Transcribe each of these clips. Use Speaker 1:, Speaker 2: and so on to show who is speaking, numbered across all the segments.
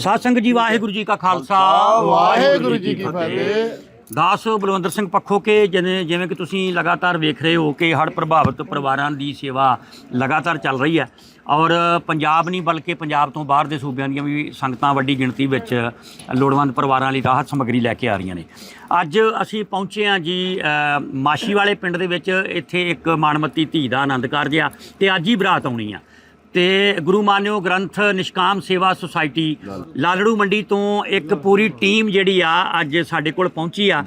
Speaker 1: ਸਾਧ ਸੰਗਤ ਜੀ ਵਾਹਿਗੁਰੂ ਜੀ ਕਾ ਖਾਲਸਾ
Speaker 2: ਵਾਹਿਗੁਰੂ ਜੀ ਕੀ ਫਤਿਹ।
Speaker 1: ਦਾਸ ਬਲਵੰਦਰ ਸਿੰਘ ਪੱਖੋ ਕੇ ਜਿਵੇਂ ਜਿਵੇਂ ਕਿ ਤੁਸੀਂ ਲਗਾਤਾਰ ਵੇਖ ਰਹੇ ਹੋ ਕਿ ਹੜ੍ਹ ਪ੍ਰਭਾਵਿਤ ਪਰਿਵਾਰਾਂ ਦੀ ਸੇਵਾ ਲਗਾਤਾਰ ਚੱਲ ਰਹੀ ਹੈ ਔਰ ਪੰਜਾਬ ਨਹੀਂ ਬਲਕਿ ਪੰਜਾਬ ਤੋਂ ਬਾਹਰ ਦੇ ਸੂਬਿਆਂ ਦੀਆਂ ਵੀ ਸੰਗਤਾਂ ਵੱਡੀ ਗਿਣਤੀ ਵਿੱਚ ਲੋੜਵੰਦ ਪਰਿਵਾਰਾਂ ਲਈ ਰਾਹਤ ਸਮੱਗਰੀ ਲੈ ਕੇ ਆ ਰਹੀਆਂ ਨੇ। ਅੱਜ ਅਸੀਂ ਪਹੁੰਚੇ ਹਾਂ ਜੀ ਮਾਸ਼ੀ ਵਾਲੇ ਪਿੰਡ ਦੇ ਵਿੱਚ ਇੱਥੇ ਇੱਕ ਮਾਨਮਤੀ ਧੀ ਦਾ ਆਨੰਦ ਕਾਰਜ ਆ ਤੇ ਅੱਜ ਹੀ ਬਰਾਤ ਆਉਣੀ ਆ। ਤੇ ਗੁਰੂ ਮਾਨਿਓ ਗ੍ਰੰਥ ਨਿਸ਼ਕਾਮ ਸੇਵਾ ਸੁਸਾਇਟੀ ਲਾਲੜੂ ਮੰਡੀ ਤੋਂ ਇੱਕ ਪੂਰੀ ਟੀਮ ਜਿਹੜੀ ਆ ਅੱਜ ਸਾਡੇ ਕੋਲ ਪਹੁੰਚੀ ਆ।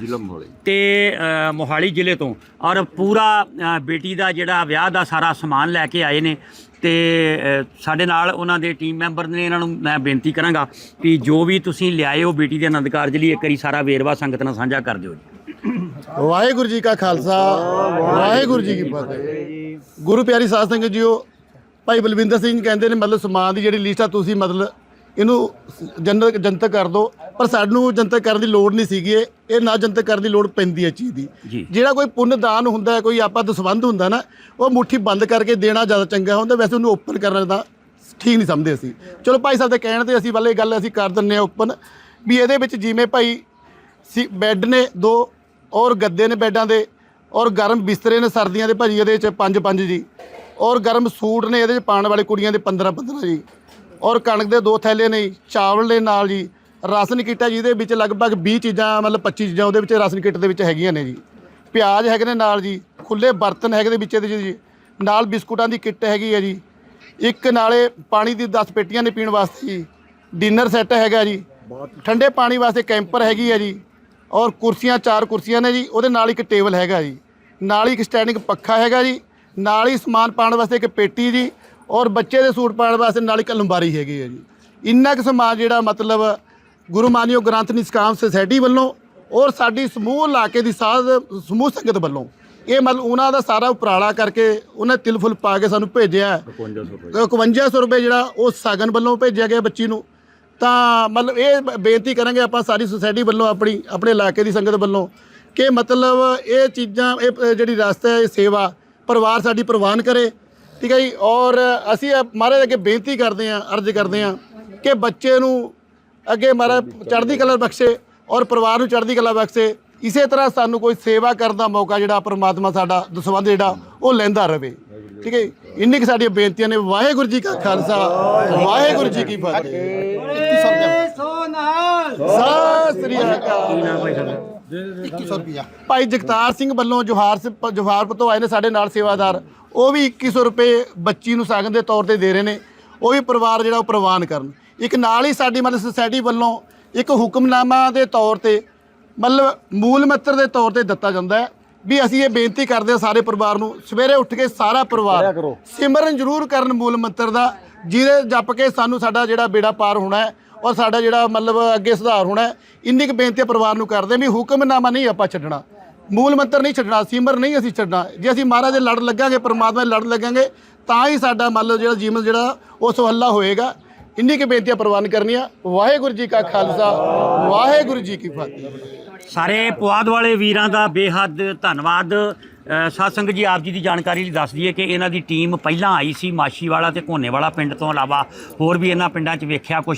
Speaker 1: ਤੇ ਅ, ਮੋਹਾਲੀ ਜ਼ਿਲ੍ਹੇ ਤੋਂ। ਔਰ ਪੂਰਾ ਅ, ਬੇਟੀ ਦਾ ਜਿਹੜਾ ਵਿਆਹ ਦਾ ਸਾਰਾ ਸਮਾਨ ਲੈ ਕੇ ਆਏ ਨੇ। ਤੇ ਅ, ਸਾਡੇ ਨਾਲ ਉਹਨਾਂ ਦੇ ਟੀਮ ਮੈਂਬਰ ਨੇ ਇਹਨਾਂ ਨੂੰ ਮੈਂ ਬੇਨਤੀ ਕਰਾਂਗਾ ਕਿ ਜੋ ਵੀ ਤੁਸੀਂ ਲਿਆਏ ਹੋ ਬੇਟੀ ਦੇ ਆਨੰਦ ਕਾਰਜ ਲਈ ਇੱਕ ਵਾਰੀ ਸਾਰਾ ਵੇਰਵਾ ਸੰਗਤ ਨਾਲ ਸਾਂਝਾ ਕਰ ਦਿਓ ਜੀ।
Speaker 2: ਵਾਹਿਗੁਰੂ ਜੀ ਕਾ ਖਾਲਸਾ ਵਾਹਿਗੁਰੂ ਜੀ ਕੀ ਫਤਿਹ। ਗੁਰੂ ਪਿਆਰੀ ਸਾਧ ਸੰਗਤ ਜੀਓ ਭਾਈ ਬਲਵਿੰਦਰ ਸਿੰਘ ਕਹਿੰਦੇ ਨੇ ਮਤਲਬ ਸਮਾਨ ਦੀ ਜਿਹੜੀ ਲਿਸਟ ਆ ਤੁਸੀਂ ਮਤਲਬ ਇਹਨੂੰ ਜਨਤਕ ਜਨਤਕ ਕਰ ਦਿਓ ਪਰ ਸਾਨੂੰ ਜਨਤਕ ਕਰਨ ਦੀ ਲੋੜ ਨਹੀਂ ਸੀਗੀ ਇਹ। ਨਾ ਜਨਤਕ ਕਰਨ ਦੀ ਲੋੜ ਪੈਂਦੀ ਹੈ ਚੀਜ਼ ਦੀ। ਜਿਹੜਾ ਕੋਈ ਪੁੰਨ ਦਾਨ ਹੁੰਦਾ ਹੈ ਕੋਈ ਆਪਾਂ ਦਸਵੰਧ ਹੁੰਦਾ ਨਾ ਉਹ ਮੁੱਠੀ ਬੰਦ ਕਰਕੇ ਦੇਣਾ ਜ਼ਿਆਦਾ ਚੰਗਾ ਹੁੰਦਾ ਵੈਸੇ ਉਹਨੂੰ ਓਪਨ ਕਰਨਾ ਤਾਂ ਠੀਕ ਨਹੀਂ ਸਮਝਦੇ ਅਸੀਂ। ਚਲੋ ਭਾਈ ਸਾਹਿਬ ਦੇ ਕਹਿਣ ਤੇ ਅਸੀਂ ਵਾਲੇ ਗੱਲ ਅਸੀਂ ਕਰ ਦਿੰਨੇ ਆ ਓਪਨ ਵੀ ਇਹਦੇ ਵਿੱਚ ਜਿਵੇਂ ਭਾਈ ਸੀ ਬੈੱਡ ਨੇ ਦੋ ਔਰ ਗੱਦੇ ਨੇ ਬੈੱਡਾਂ ਦੇ ਔਰ ਗਰਮ ਬਿਸਤਰੇ ਨੇ ਸਰਦੀਆਂ ਦੇ ਭਾਜੀ ਇਹਦੇ ਵਿੱਚ ਪੰਜ ਪੰਜ ਜੀ। ਔਰ ਗਰਮ ਸੂਟ ਨੇ ਇਹਦੇ 'ਚ ਪਾਉਣ ਵਾਲੇ ਕੁੜੀਆਂ ਦੇ 15 15 ਜੀ। ਔਰ ਕਣਕ ਦੇ ਦੋ ਥੈਲੇ ਨੇ, ਚਾਵਲ ਦੇ ਨਾਲ ਜੀ। ਰਾਸ਼ਨ ਕਿੱਟ ਹੈ ਜਿਹਦੇ ਵਿੱਚ ਲਗਭਗ 20 ਚੀਜ਼ਾਂ, ਮਤਲਬ 25 ਚੀਜ਼ਾਂ ਉਹਦੇ ਵਿੱਚ ਰਾਸ਼ਨ ਕਿੱਟ ਦੇ ਵਿੱਚ ਹੈਗੀਆਂ ਨੇ ਜੀ। ਪਿਆਜ਼ ਹੈਗੇ ਨੇ ਨਾਲ ਜੀ ਖੁੱਲੇ ਬਰਤਨ ਹੈਗੇ ਦੇ ਵਿੱਚ ਇਹਦੇ ਜੀ। ਨਾਲ ਬਿਸਕੁਟਾਂ ਦੀ ਕਿੱਟ ਹੈਗੀ ਹੈ ਜੀ। ਇੱਕ ਨਾਲੇ ਪਾਣੀ ਦੀ 10 ਪੇਟੀਆਂ ਨੇ ਪੀਣ ਵਾਸਤੇ ਜੀ। ਡਿਨਰ ਸੈੱਟ ਹੈਗਾ ਜੀ। ਠੰਡੇ ਪਾਣੀ ਵਾਸਤੇ ਕੈਂਪਰ ਹੈਗੀ ਹੈ ਜੀ। ਔਰ ਕੁਰਸੀਆਂ, ਚਾਰ ਕੁਰਸੀਆਂ ਨੇ ਜੀ। ਉਹਦੇ ਨਾਲ ਇੱਕ ਟੇਬਲ ਹੈਗਾ ਜੀ। ਨਾਲ ਹੀ ਇੱਕ ਸਟੈਂਡਿੰਗ ਪੱਖਾ ਹੈਗਾ ਜੀ। ਨਾਲ ਹੀ ਸਮਾਨ ਪਾਉਣ ਵਾਸਤੇ ਇੱਕ ਪੇਟੀ ਜੀ ਔਰ ਬੱਚੇ ਦੇ ਸੂਟ ਪਾਉਣ ਵਾਸਤੇ ਨਾਲ ਇੱਕ ਅਲਮਾਰੀ ਹੈਗੀ ਹੈ ਜੀ। ਇੰਨਾ ਕੁ ਸਮਾਨ ਜਿਹੜਾ ਮਤਲਬ ਗੁਰੂ ਮਾਨਿਓ ਗ੍ਰੰਥ ਨਿਸ਼ਕਾਮ ਸੁਸਾਇਟੀ ਵੱਲੋਂ ਔਰ ਸਾਡੀ ਸਮੂਹ ਇਲਾਕੇ ਦੀ ਸਾਧ ਸਮੂਹ ਸੰਗਤ ਵੱਲੋਂ ਇਹ ਮਤਲਬ ਉਹਨਾਂ ਦਾ ਸਾਰਾ ਉਪਰਾਲਾ ਕਰਕੇ ਉਹਨੇ ਤਿਲ ਫੁੱਲ ਪਾ ਕੇ ਸਾਨੂੰ ਭੇਜਿਆ ਹੈ। 5100 ਰੁਪਏ। ਜਿਹੜਾ ਉਹ ਸਾਗਨ ਵੱਲੋਂ ਭੇਜਿਆ ਗਿਆ ਬੱਚੀ ਨੂੰ। ਤਾਂ ਮਤਲਬ ਇਹ ਬੇਨਤੀ ਕਰਾਂਗੇ ਆਪਾਂ ਸਾਰੀ ਸੁਸਾਇਟੀ ਵੱਲੋਂ ਆਪਣੀ ਆਪਣੇ ਇਲਾਕੇ ਦੀ ਸੰਗਤ ਵੱਲੋਂ ਕਿ ਮਤਲਬ ਇਹ ਚੀਜ਼ਾਂ ਇਹ ਜਿਹੜੀ ਰਸਤਾ ਹੈ ਇਹ ਸੇਵਾ ਪਰਿਵਾਰ ਸਾਡੀ ਪ੍ਰਵਾਨ ਕਰੇ ਠੀਕ ਹੈ ਜੀ? ਔਰ ਅਸੀਂ ਮਹਾਰਾਜ ਅੱਗੇ ਬੇਨਤੀ ਕਰਦੇ ਹਾਂ ਅਰਜ਼ ਕਰਦੇ ਹਾਂ ਕਿ ਬੱਚੇ ਨੂੰ ਅੱਗੇ ਮਹਾਰਾਜ ਚੜ੍ਹਦੀ ਕਲਾ ਬਖਸ਼ੇ ਔਰ ਪਰਿਵਾਰ ਨੂੰ ਚੜ੍ਹਦੀ ਕਲਾ ਬਖਸ਼ੇ। ਇਸੇ ਤਰ੍ਹਾਂ ਸਾਨੂੰ ਕੋਈ ਸੇਵਾ ਕਰਨ ਦਾ ਮੌਕਾ ਜਿਹੜਾ ਪ੍ਰਮਾਤਮਾ ਸਾਡਾ ਦਸਵੰਧ ਜਿਹੜਾ ਉਹ ਲੈਂਦਾ ਰਵੇ। ਠੀਕ ਹੈ ਜੀ? ਇੰਨੀ ਕਿ ਸਾਡੀਆਂ ਬੇਨਤੀਆਂ ਨੇ। ਵਾਹਿਗੁਰੂ ਜੀ ਕਾ ਖਾਲਸਾ। ਵਾਹਿਗੁਰੂ ਜੀ ਕੀ ਫਤਿਹ। ਸਤਿ ਸ੍ਰੀ ਅਕਾਲ। ਭਾਈ ਜਗਤਾਰ ਸਿੰਘ ਵੱਲੋਂ ਜੋਹਾਰ ਜੋਹਾਰਪੁਰ ਤੋਂ ਆਏ ਨੇ ਸਾਡੇ ਨਾਲ ਸੇਵਾਦਾਰ। ਉਹ ਵੀ 2100 ਰੁਪਏ ਬੱਚੀ ਨੂੰ ਸਾਗਨ ਦੇ ਤੌਰ ਤੇ ਦੇ ਰਹੇ ਨੇ। ਉਹ ਵੀ ਪਰਿਵਾਰ ਜਿਹੜਾ ਉਹ ਪ੍ਰਵਾਨ ਕਰਨ। ਇੱਕ ਨਾਲ ਹੀ ਸਾਡੀ ਮਤਲਬ ਸੁਸਾਇਟੀ ਵੱਲੋਂ ਇੱਕ ਹੁਕਮਨਾਮਾ ਦੇ ਤੌਰ ਤੇ ਮਤਲਬ ਮੂਲ ਮੰਤਰ ਦੇ ਤੌਰ ਤੇ ਦਿੱਤਾ ਜਾਂਦਾ ਹੈ ਵੀ ਅਸੀਂ ਇਹ ਬੇਨਤੀ ਕਰਦੇ ਹਾਂ ਸਾਰੇ ਪਰਿਵਾਰ ਨੂੰ ਸਵੇਰੇ ਉੱਠ ਕੇ ਸਾਰਾ ਪਰਿਵਾਰ ਸਿਮਰਨ ਜ਼ਰੂਰ ਕਰਨ ਮੂਲ ਮੰਤਰ ਦਾ ਜਿਹਦੇ ਜਪ ਕੇ ਸਾਨੂੰ ਸਾਡਾ ਜਿਹੜਾ ਬੇੜਾ ਪਾਰ ਹੋਣਾ ਹੈ ਔਰ ਸਾਡਾ ਜਿਹੜਾ ਮਤਲਬ ਅੱਗੇ ਸੁਧਾਰ ਹੋਣਾ ਇੰਨੀ ਕੁ ਬੇਨਤੀ ਪਰਿਵਾਰ ਨੂੰ ਕਰਦੇ ਵੀ ਹੁਕਮਨਾਮਾ ਨਹੀਂ ਆਪਾਂ ਛੱਡਣਾ। ਮੂਲ ਮੰਤਰ ਨਹੀਂ ਛੱਡਣਾ, ਸਿਮਰ ਨਹੀਂ ਅਸੀਂ ਛੱਡਣਾ। ਜੇ ਅਸੀਂ ਮਹਾਰਾਜ ਦੇ ਲੜ ਲੱਗਾਂਗੇ, ਪਰਮਾਤਮਾ ਦੇ ਲੜ ਲੱਗਾਂਗੇ, ਤਾਂ ਹੀ ਸਾਡਾ ਮਤਲਬ ਜਿਹੜਾ ਜੀਵਨ ਜਿਹੜਾ ਉਹ ਸੁਹੱਲਾ ਹੋਏਗਾ। ਇੰਨੀ ਕੁ ਬੇਨਤੀਆਂ ਪ੍ਰਵਾਨ ਕਰਨੀਆਂ ਵਾਹਿਗੁਰੂ ਜੀ ਕਾ ਖਾਲਸਾ, ਵਾਹਿਗੁਰੂ ਜੀ ਕੀ ਫਤਿਹ।
Speaker 1: ਸਾਰੇ ਪੁਆਧ ਵਾਲੇ ਵੀਰਾਂ ਦਾ ਬੇਹੱਦ ਧੰਨਵਾਦ। ਸਾਧ ਸੰਗਤ ਜੀ ਆਪ ਜੀ ਦੀ ਜਾਣਕਾਰੀ ਲਈ ਦੱਸ ਦਈਏ ਕਿ ਇਹਨਾਂ ਦੀ ਟੀਮ ਪਹਿਲਾਂ ਆਈ ਸੀ ਮਾਸ਼ੀਵਾਲਾ ਤੇ ਕੋਨੇਵਾਲਾ ਪਿੰਡ ਤੋਂ ਇਲਾਵਾ ਹੋਰ ਵੀ ਇਹਨਾਂ ਪਿੰਡਾਂ 'ਚ ਵੇਖਿਆ ਕੁਝ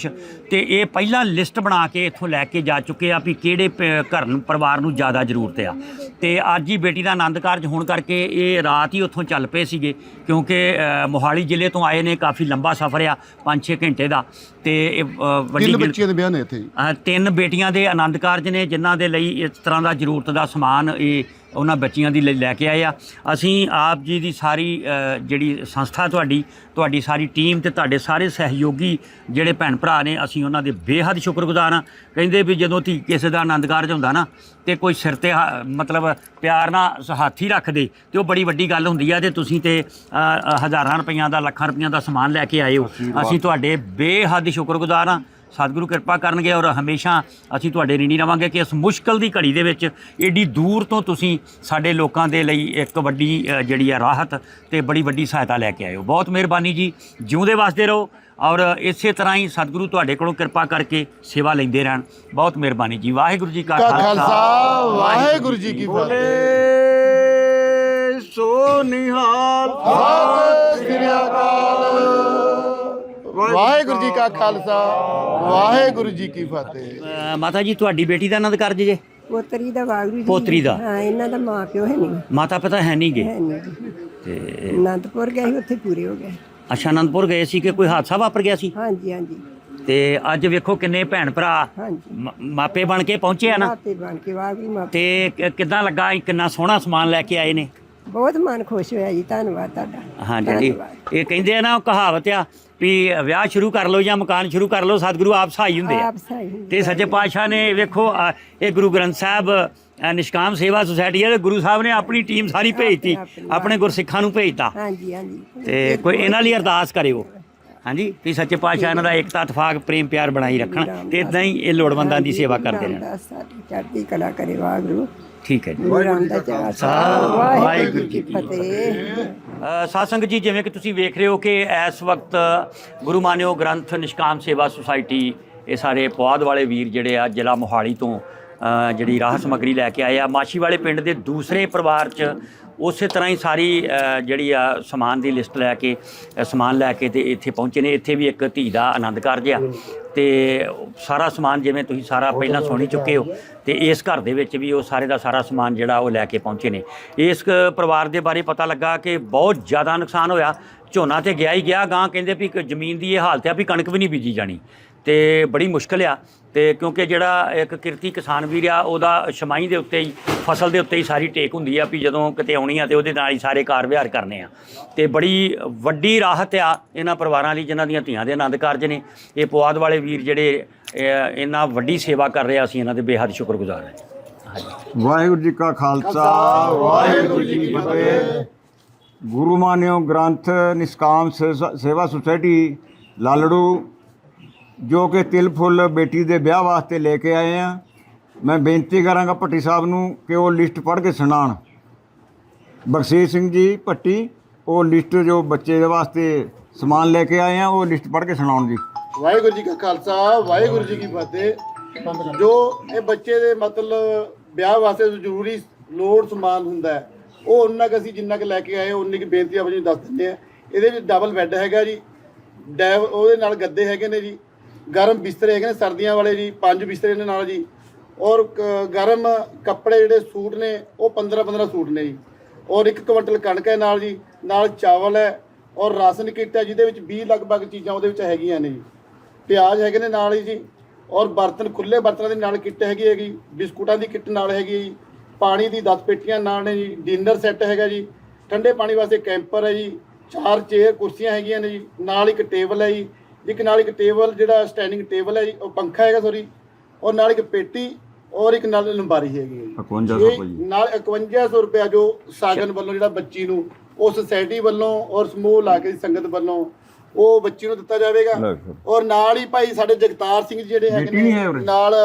Speaker 1: ਤੇ ਇਹ ਪਹਿਲਾਂ ਲਿਸਟ ਬਣਾ ਕੇ ਇੱਥੋਂ ਲੈ ਕੇ ਜਾ ਚੁੱਕੇ ਆ ਵੀ ਕਿਹੜੇ ਘਰ ਨੂੰ ਪਰਿਵਾਰ ਨੂੰ ਜ਼ਿਆਦਾ ਜ਼ਰੂਰਤ ਆ। ਤੇ ਅੱਜ ਹੀ ਬੇਟੀ ਦਾ ਆਨੰਦ ਕਾਰਜ ਹੋਣ ਕਰਕੇ ਇਹ ਰਾਤ ਹੀ ਉੱਥੋਂ ਚੱਲ ਪਏ ਸੀਗੇ ਕਿਉਂਕਿ ਮੋਹਾਲੀ ਜ਼ਿਲ੍ਹੇ ਤੋਂ ਆਏ ਨੇ ਕਾਫੀ ਲੰਬਾ ਸਫ਼ਰ ਆ 5-6 ਘੰਟੇ ਦਾ। ਤੇ ਵੱਡੀ
Speaker 2: ਬੱਚਿਆਂ ਦੇ ਵਿਆਹ ਨੇ ਇੱਥੇ
Speaker 1: ਤਿੰਨ ਬੇਟੀਆਂ ਦੇ ਆਨੰਦ ਕਾਰਜ ਨੇ ਜਿਨ੍ਹਾਂ ਦੇ ਲਈ ਇਸ ਤਰ੍ਹਾਂ ਦਾ ਜ਼ਰੂਰਤ ਦਾ ਸਮਾਨ ਇਹ ਉਹਨਾਂ ਬੱਚੀਆਂ ਦੀ ਲਈ ਲੈ ਕੇ ਆਏ ਆ। ਅਸੀਂ ਆਪ ਜੀ ਦੀ ਸਾਰੀ ਜਿਹੜੀ ਸੰਸਥਾ ਤੁਹਾਡੀ ਤੁਹਾਡੀ ਸਾਰੀ ਟੀਮ ਤੇ ਤੁਹਾਡੇ ਸਾਰੇ ਸਹਿਯੋਗੀ ਜਿਹੜੇ ਭੈਣ ਭਰਾ ਨੇ ਅਸੀਂ ਉਹਨਾਂ ਦੇ ਬੇਹੱਦ ਸ਼ੁਕਰਗੁਜ਼ਾਰ ਹਾਂ। ਕਹਿੰਦੇ ਵੀ ਜਦੋਂ ਧੀ ਕਿਸੇ ਦਾ ਆਨੰਦ ਕਾਰਜ ਹੁੰਦਾ ਨਾ ਤੇ ਕੋਈ ਸਿਰ ਤੇ ਮਤਲਬ ਪਿਆਰ ਨਾਲ ਹੱਥ ਹੀ ਰੱਖ ਦੇ ਤੇ ਉਹ ਬੜੀ ਵੱਡੀ ਗੱਲ ਹੁੰਦੀ ਆ ਤੇ ਤੁਸੀਂ ਤੇ ਹਜ਼ਾਰਾਂ ਰੁਪਈਆਂ ਦਾ ਲੱਖਾਂ ਰੁਪਈਆਂ ਦਾ ਸਮਾਨ ਲੈ ਕੇ ਆਏ ਹੋ। ਅਸੀਂ ਤੁਹਾਡੇ ਬੇਹੱਦ ਸ਼ੁਕਰਗੁਜ਼ਾਰ ਹਾਂ। ਸਤਿਗੁਰੂ ਕਿਰਪਾ ਕਰਨਗੇ ਔਰ ਹਮੇਸ਼ਾ ਅਸੀਂ ਤੁਹਾਡੇ ঋਣੀ ਰਵਾਂਗੇ ਕਿ ਇਸ ਮੁਸ਼ਕਲ ਦੀ ਘੜੀ ਦੇ ਵਿੱਚ ਏਡੀ ਦੂਰ ਤੋਂ ਤੁਸੀਂ ਸਾਡੇ ਲੋਕਾਂ ਦੇ ਲਈ ਇੱਕ ਵੱਡੀ ਜਿਹੜੀ ਹੈ ਰਾਹਤ ਤੇ ਬੜੀ ਵੱਡੀ ਸਹਾਇਤਾ ਲੈ ਕੇ ਆਏ ਹੋ ਬਹੁਤ ਮਿਹਰਬਾਨੀ ਜੀ। ਜਿਉਂਦੇ ਵਸਦੇ ਰਹੋ ਔਰ ਇਸੇ ਤਰ੍ਹਾਂ ਹੀ ਸਤਿਗੁਰੂ ਤੁਹਾਡੇ ਕੋਲੋਂ ਕਿਰਪਾ ਕਰਕੇ ਸੇਵਾ ਲੈਂਦੇ ਰਹਿਣ। ਬਹੁਤ ਮਿਹਰਬਾਨੀ ਜੀ। ਵਾਹਿਗੁਰੂ ਜੀ ਕਾ
Speaker 2: ਕਾ ਖਾਲਸਾ। ਵਾਹਿਗੁਰੂ ਜੀ ਕੀ ਫਤਿਹ।
Speaker 3: ਸੋ ਨਿਹਾਲ।
Speaker 2: ਸਤਿ ਸ੍ਰੀ ਅਕਾਲ। ਵਾਹਿਗੁਰੂ ਜੀ ਕਾ ਖਾਲਸਾ ਵਾਹਿਗੁਰੂ ਜੀ ਕੀ ਫਤਿਹ।
Speaker 1: ਮਾਤਾ ਜੀ ਤੁਹਾਡੀ ਬੇਟੀ ਦਾ ਆਨੰਦ ਕਾਰਜ ਜੇ?
Speaker 3: ਪੋਤਰੀ ਦਾ ਵਾਗਰੂ ਜੀ
Speaker 1: ਪੋਤਰੀ ਦਾ?
Speaker 3: ਹਾਂ ਇਹਨਾਂ ਦਾ ਮਾਂ ਪਿਓ ਹੈ ਨਹੀਂ।
Speaker 1: ਮਾਤਾ ਪਿਤਾ ਹੈ ਨਹੀਂ ਗੇ?
Speaker 3: ਹੈ ਨਹੀਂ ਜੀ।
Speaker 1: ਤੇ
Speaker 3: ਅਨੰਦਪੁਰ ਗਏ ਸੀ, ਉੱਥੇ ਪੂਰੇ ਹੋ ਗਏ।
Speaker 1: ਅੱਛਾ ਆਨੰਦਪੁਰ ਗਏ ਸੀ ਕਿ ਕੋਈ ਹਾਦਸਾ ਵਾਪਰ ਗਿਆ ਸੀ?
Speaker 3: ਹਾਂਜੀ ਹਾਂਜੀ।
Speaker 1: ਤੇ ਅੱਜ ਵੇਖੋ ਕਿੰਨੇ ਭੈਣ ਭਰਾ
Speaker 3: ਹਾਂਜੀ।
Speaker 1: ਮ- ਮਾਪੇ ਬਣ ਕੇ ਪਹੁੰਚੇ ਆ ਨਾ?
Speaker 3: ਮਾਤੇ ਬਣ ਕੇ ਵਾਗਰੂ ਮਾਂ
Speaker 1: ਤੇ ਕਿ- ਕਿੱਦਾਂ ਲੱਗਾ? ਕਿੰਨਾ ਸੋਹਣਾ ਸਮਾਨ ਲੈ ਕੇ ਆਏ ਨੇ?
Speaker 3: ਬਹੁਤ ਮਨ ਖੁਸ਼ ਹੋਇਆ ਜੀ ਧੰਨਵਾਦ ਤੁਹਾਡਾ।
Speaker 1: ਹਾਂਜੀ।
Speaker 3: ਧੰਨਵਾਦ।
Speaker 1: ਇਹ ਕਹਿੰਦੇ ਆ ਨਾ ਉਹ ਕਹਾਵਤ ਆ ਵੀ ਵਿਆਹ ਸ਼ੁਰੂ ਕਰ ਲਓ ਜਾਂ ਮਕਾਨ ਸ਼ੁਰੂ ਕਰ ਲਓ ਸਤਿਗੁਰੂ ਆਪ ਸਹਾਈ ਹੁੰਦੇ ਆ।
Speaker 3: ਆਪ ਸਹੀ ਹੁੰਦੇ।
Speaker 1: ਤੇ ਸੱਚੇ ਪਾਤਸ਼ਾਹ ਨੇ ਵੇਖੋ ਆ, ਇਹ ਗੁਰੂ ਗ੍ਰੰਥ ਸਾਹਿਬ ਅ, ਨਿਸ਼ਕਾਮ ਸੇਵਾ ਸੁਸਾਇਟੀ ਹੈ ਤੇ ਗੁਰੂ ਸਾਹਿਬ ਨੇ ਆਪਣੀ ਟੀਮ ਸਾਰੀ ਭੇਜਤੀ
Speaker 3: ਆਪਣੀ-
Speaker 1: ਗੁਰਸਿੱਖਾਂ ਨੂੰ ਭੇਜਤਾ।
Speaker 3: ਹਾਂਜੀ ਹਾਂਜੀ।
Speaker 1: ਤੇ ਕੋਈ ਇਹਨਾਂ ਲਈ ਅਰਦਾਸ ਕਰਿਓ। ਹਾਂਜੀ ਵੀ ਸੱਚੇ ਪਾਤਸ਼ਾਹ ਇਹਨਾਂ ਦਾ ਏਕਤਾ ਇਤਫਾਕ ਪ੍ਰੇਮ ਪਿਆਰ ਬਣਾਈ ਰੱਖਣ ਤੇ ਇਦਾਂ ਹੀ ਇਹ ਲੋੜਵੰਦਾਂ ਦੀ ਸੇਵਾ ਕਰਦੇ ਰਹਿਣ।
Speaker 3: ਰਾਮਦਾਸ ਸਾਡੀ ਚੜ੍ਹਦੀ ਕਲਾ ਕਰੇ ਵਾਗਰੂ
Speaker 1: ਠੀਕ ਹੈ ਜੀ।
Speaker 3: ਗੁਰੂ ਰਾਮਦਾਸ ਜੀ ਵਾਹਿਗੁਰੂ ਜੀ ਕੀ ਫਤਿਹ।
Speaker 1: ਸੰਗਤ ਜੀ ਜਿਵੇਂ ਕਿ ਤੁਸੀਂ ਵੇਖ ਰਹੇ ਹੋ ਕਿ ਇਸ ਵਕਤ ਗੁਰੂ ਮਾਨਿਓ ਗ੍ਰੰਥ ਨਿਸ਼ਕਾਮ ਸੇਵਾ ਸੁਸਾਇਟੀ ਇਹ ਸਾਰੇ ਪੁਆਧ ਵਾਲੇ ਵੀਰ ਜਿਹੜੇ ਆ ਜ਼ਿਲ੍ਹਾ ਮੋਹਾਲੀ ਤੋਂ ਅ, ਜਿਹੜੀ ਰਾਹ ਸਮੱਗਰੀ ਲੈ ਕੇ ਆਏ ਆ। ਮਾਛੀ ਵਾਲੇ ਪਿੰਡ ਦੇ ਦੂਸਰੇ ਪਰਿਵਾਰ 'ਚ ਉਸੇ ਤਰ੍ਹਾਂ ਹੀ ਸਾਰੀ ਅ, ਜਿਹੜੀ ਆ ਸਮਾਨ ਦੀ ਲਿਸਟ ਲੈ ਕੇ ਅ, ਸਮਾਨ ਲੈ ਕੇ ਤੇ ਇੱਥੇ ਪਹੁੰਚੇ ਨੇ। ਇੱਥੇ ਵੀ ਇੱਕ ਧੀ ਦਾ ਆਨੰਦ ਕਾਰਜ ਆ। ਤੇ ਸਾਰਾ ਸਮਾਨ ਜਿਵੇਂ ਤੁਸੀਂ ਸਾਰਾ ਪਹਿਲਾਂ ਸੁਣ ਚੁੱਕੇ ਹੋ ਤੇ ਇਸ ਘਰ ਦੇ ਵਿੱਚ ਵੀ ਉਹ ਸਾਰੇ ਦਾ ਸਾਰਾ ਸਮਾਨ ਜਿਹੜਾ ਉਹ ਲੈ ਕੇ ਪਹੁੰਚੇ ਨੇ। ਇਸ ਪਰਿਵਾਰ ਦੇ ਬਾਰੇ ਪਤਾ ਲੱਗਾ ਕਿ ਬਹੁਤ ਜ਼ਿਆਦਾ ਨੁਕਸਾਨ ਹੋਇਆ। ਝੋਨਾ ਤੇ ਗਿਆ ਹੀ ਗਿਆ ਗਾਂ ਕਹਿੰਦੇ ਵੀ ਜ਼ਮੀਨ ਦੀ ਇਹ ਹਾਲਤ ਆ ਵੀ ਕਣਕ ਵੀ ਨਹੀਂ ਬੀਜੀ ਜਾਣੀ। ਤੇ ਬੜੀ ਮੁਸ਼ਕਲ ਆ। ਤੇ ਕਿਉਂਕਿ ਜਿਹੜਾ ਇੱਕ ਕਿਰਤੀ ਕਿਸਾਨ ਵੀਰ ਆ ਉਹਦਾ ਛਮਾਈ ਦੇ ਉੱਤੇ ਹੀ ਫਸਲ ਦੇ ਉੱਤੇ ਹੀ ਸਾਰੀ ਟੇਕ ਹੁੰਦੀ ਆ ਵੀ ਜਦੋਂ ਕਿਤੇ ਆਉਣੀ ਆ ਤੇ ਉਹਦੇ ਨਾਲ ਹੀ ਸਾਰੇ ਕਾਰ ਵਿਹਾਰ ਕਰਨੇ ਆ। ਤੇ ਬੜੀ ਵੱਡੀ ਰਾਹਤ ਆ ਇਹਨਾਂ ਪਰਿਵਾਰਾਂ ਲਈ ਜਿਨ੍ਹਾਂ ਦੀਆਂ ਧੀਆਂ ਦੇ ਆਨੰਦ ਕਾਰਜ ਨੇ। ਇਹ ਪੁਆਧ ਵਾਲੇ ਵੀਰ ਜਿਹੜੇ ਇਹ, ਇਹਨਾਂ ਵੱਡੀ ਸੇਵਾ ਕਰ ਰਹੇ ਆ ਅਸੀਂ ਇਹਨਾਂ ਦੇ ਬੇਹੱਦ ਸ਼ੁਕਰਗੁਜ਼ਾਰ ਹਾਂ।
Speaker 4: ਵਾਹਿਗੁਰੂ ਜੀ ਕਾ ਖਾਲਸਾ ਵਾਹਿਗੁਰੂ ਜੀ ਕੀ ਫਤਿਹ। ਗੁਰੂ ਮਾਨਿਓ ਗ੍ਰੰਥ ਨਿਸ਼ਕਾਮ ਸੇ- ਸੇਵਾ ਸੁਸਾਇਟੀ ਲਾਲੜੂ ਜੋ ਕਿ ਤਿਲ ਫੁੱਲ ਬੇਟੀ ਦੇ ਵਿਆਹ ਵਾਸਤੇ ਲੈ ਕੇ ਆਏ ਆ। ਮੈਂ ਬੇਨਤੀ ਕਰਾਂਗਾ ਭੱਟੀ ਸਾਹਿਬ ਨੂੰ ਕਿ ਉਹ ਲਿਸਟ ਪੜ੍ਹ ਕੇ ਸੁਣਾਉਣ ਬਖਸ਼ੀਸ਼ ਸਿੰਘ ਜੀ, ਭੱਟੀ, ਉਹ ਲਿਸਟ ਜੋ ਬੱਚੇ ਦੇ ਵਾਸਤੇ ਸਮਾਨ ਲੈ ਕੇ ਆਏ ਆ, ਉਹ ਲਿਸਟ ਪੜ੍ਹ ਕੇ ਸੁਣਾਉਣ ਜੀ।
Speaker 2: ਵਾਹਿਗੁਰੂ ਜੀ ਕਾ ਖਾਲਸਾ, ਵਾਹਿਗੁਰੂ ਜੀ ਕੀ ਫਤਿਹ। ਜੋ ਇਹ ਬੱਚੇ ਦੇ ਮਤਲਬ ਵਿਆਹ ਵਾਸਤੇ ਜ਼ਰੂਰੀ ਲੋੜ ਸਮਾਨ ਹੁੰਦਾ ਹੈ, ਉਹ ਉਹਨਾਂ ਕੁ ਅਸੀਂ ਜਿੰਨਾ ਕੁ ਲੈ ਕੇ ਆਏ ਉਨੀ ਕੁ ਬੇਨਤੀ ਆਪ ਜੀ ਦੱਸ ਦਿੰਦੇ ਆ ਇਹਦੇ ਵਿੱਚ ਡਬਲ ਬੈੱਡ ਹੈਗਾ ਜੀ। ਡੈਵ ਉਹਦੇ ਨਾਲ ਗੱਦੇ ਹੈਗੇ ਨੇ ਜੀ। ਗਰਮ ਬਿਸਤਰੇ ਹੈਗੇ ਨੇ, ਸਰਦੀਆਂ ਵਾਲੇ ਜੀ, ਪੰਜ ਬਿਸਤਰੇ ਨੇ ਨਾਲ ਜੀ। ਔਰ ਕ- ਗਰਮ ਕੱਪੜੇ ਜਿਹੜੇ ਸੂਟ ਨੇ, ਉਹ 15 15 ਸੂਟ ਨੇ ਜੀ। ਔਰ ਇੱਕ ਕੁਇੰਟਲ ਕਣਕ ਹੈ ਨਾਲ ਜੀ, ਨਾਲ ਚਾਵਲ ਹੈ। ਔਰ ਰਾਸ਼ਨ ਕਿੱਟ ਹੈ, ਜਿਹਦੇ ਵਿੱਚ 20 ਲਗਭਗ ਚੀਜ਼ਾਂ ਉਹਦੇ ਵਿੱਚ ਹੈਗੀਆਂ ਨੇ ਜੀ। ਪਿਆਜ਼ ਹੈਗੇ ਨੇ ਨਾਲ ਹੀ ਜੀ। ਔਰ ਬਰਤਨ ਖੁੱਲੇ ਬਰਤਨਾਂ ਦੇ ਨਾਲ ਕਿੱਟ ਹੈਗੀ ਹੈਗੀ ਬਿਸਕੁਟਾਂ ਦੀ ਕਿੱਟ ਨਾਲ ਹੈਗੀ ਹੈ ਜੀ। ਪਾਣੀ ਦੀ 10 ਪੇਟੀਆਂ ਨਾਲ ਨੇ ਜੀ। ਡਿਨਰ ਸੈੱਟ ਹੈਗਾ ਜੀ। ਠੰਡੇ ਪਾਣੀ ਵਾਸਤੇ ਕੈਂਪਰ ਹੈ ਜੀ। ਚਾਰ ਚੇਅਰ ਕੁਰਸੀਆਂ ਹੈਗੀਆਂ ਨੇ ਜੀ। ਨਾਲ ਇੱਕ ਟੇਬਲ ਹੈ ਜੀ। ਇੱਕ ਨਾਲ ਇੱਕ ਟੇਬਲ ਜਿਹੜਾ ਸਟੈਂਡਿੰਗ ਟੇਬਲ ਹੈ ਜੀ ਉਹ ਪੰਖਾ ਹੈਗਾ ਸੌਰੀ ਔਰ ਨਾਲ ਇੱਕ ਪੇਟੀ ਔਰ ਇੱਕ ਨਾਲ ਲੰਬਾਰੀ ਹੈਗੀ ਹੈ ਜੀ।
Speaker 4: 5100
Speaker 2: ਇਹ
Speaker 4: ਜੀ।
Speaker 2: ਨਾਲ 5100 ਰੁਪਇਆ ਜੋ ਸਾਗਨ ਵੱਲੋਂ ਜਿਹੜਾ ਬੱਚੀ ਨੂੰ ਉਹ ਸੁਸਾਇਟੀ ਵੱਲੋਂ ਔਰ ਸਮੂਹ ਲਾ ਕੇ ਸੰਗਤ ਵੱਲੋਂ ਉਹ ਬੱਚੀ ਨੂੰ ਦਿੱਤਾ ਜਾਵੇਗਾ।
Speaker 4: ਫਿਰ।
Speaker 2: ਔਰ ਨਾਲ ਹੀ ਭਾਈ ਸਾਡੇ ਜਗਤਾਰ ਸਿੰਘ ਜੀ ਜਿਹੜੇ ਹੈਗੇ
Speaker 4: ਬੇਟੀ ਨਹੀਂ ਹੈ ਉਰੇ?
Speaker 2: ਨਾਲ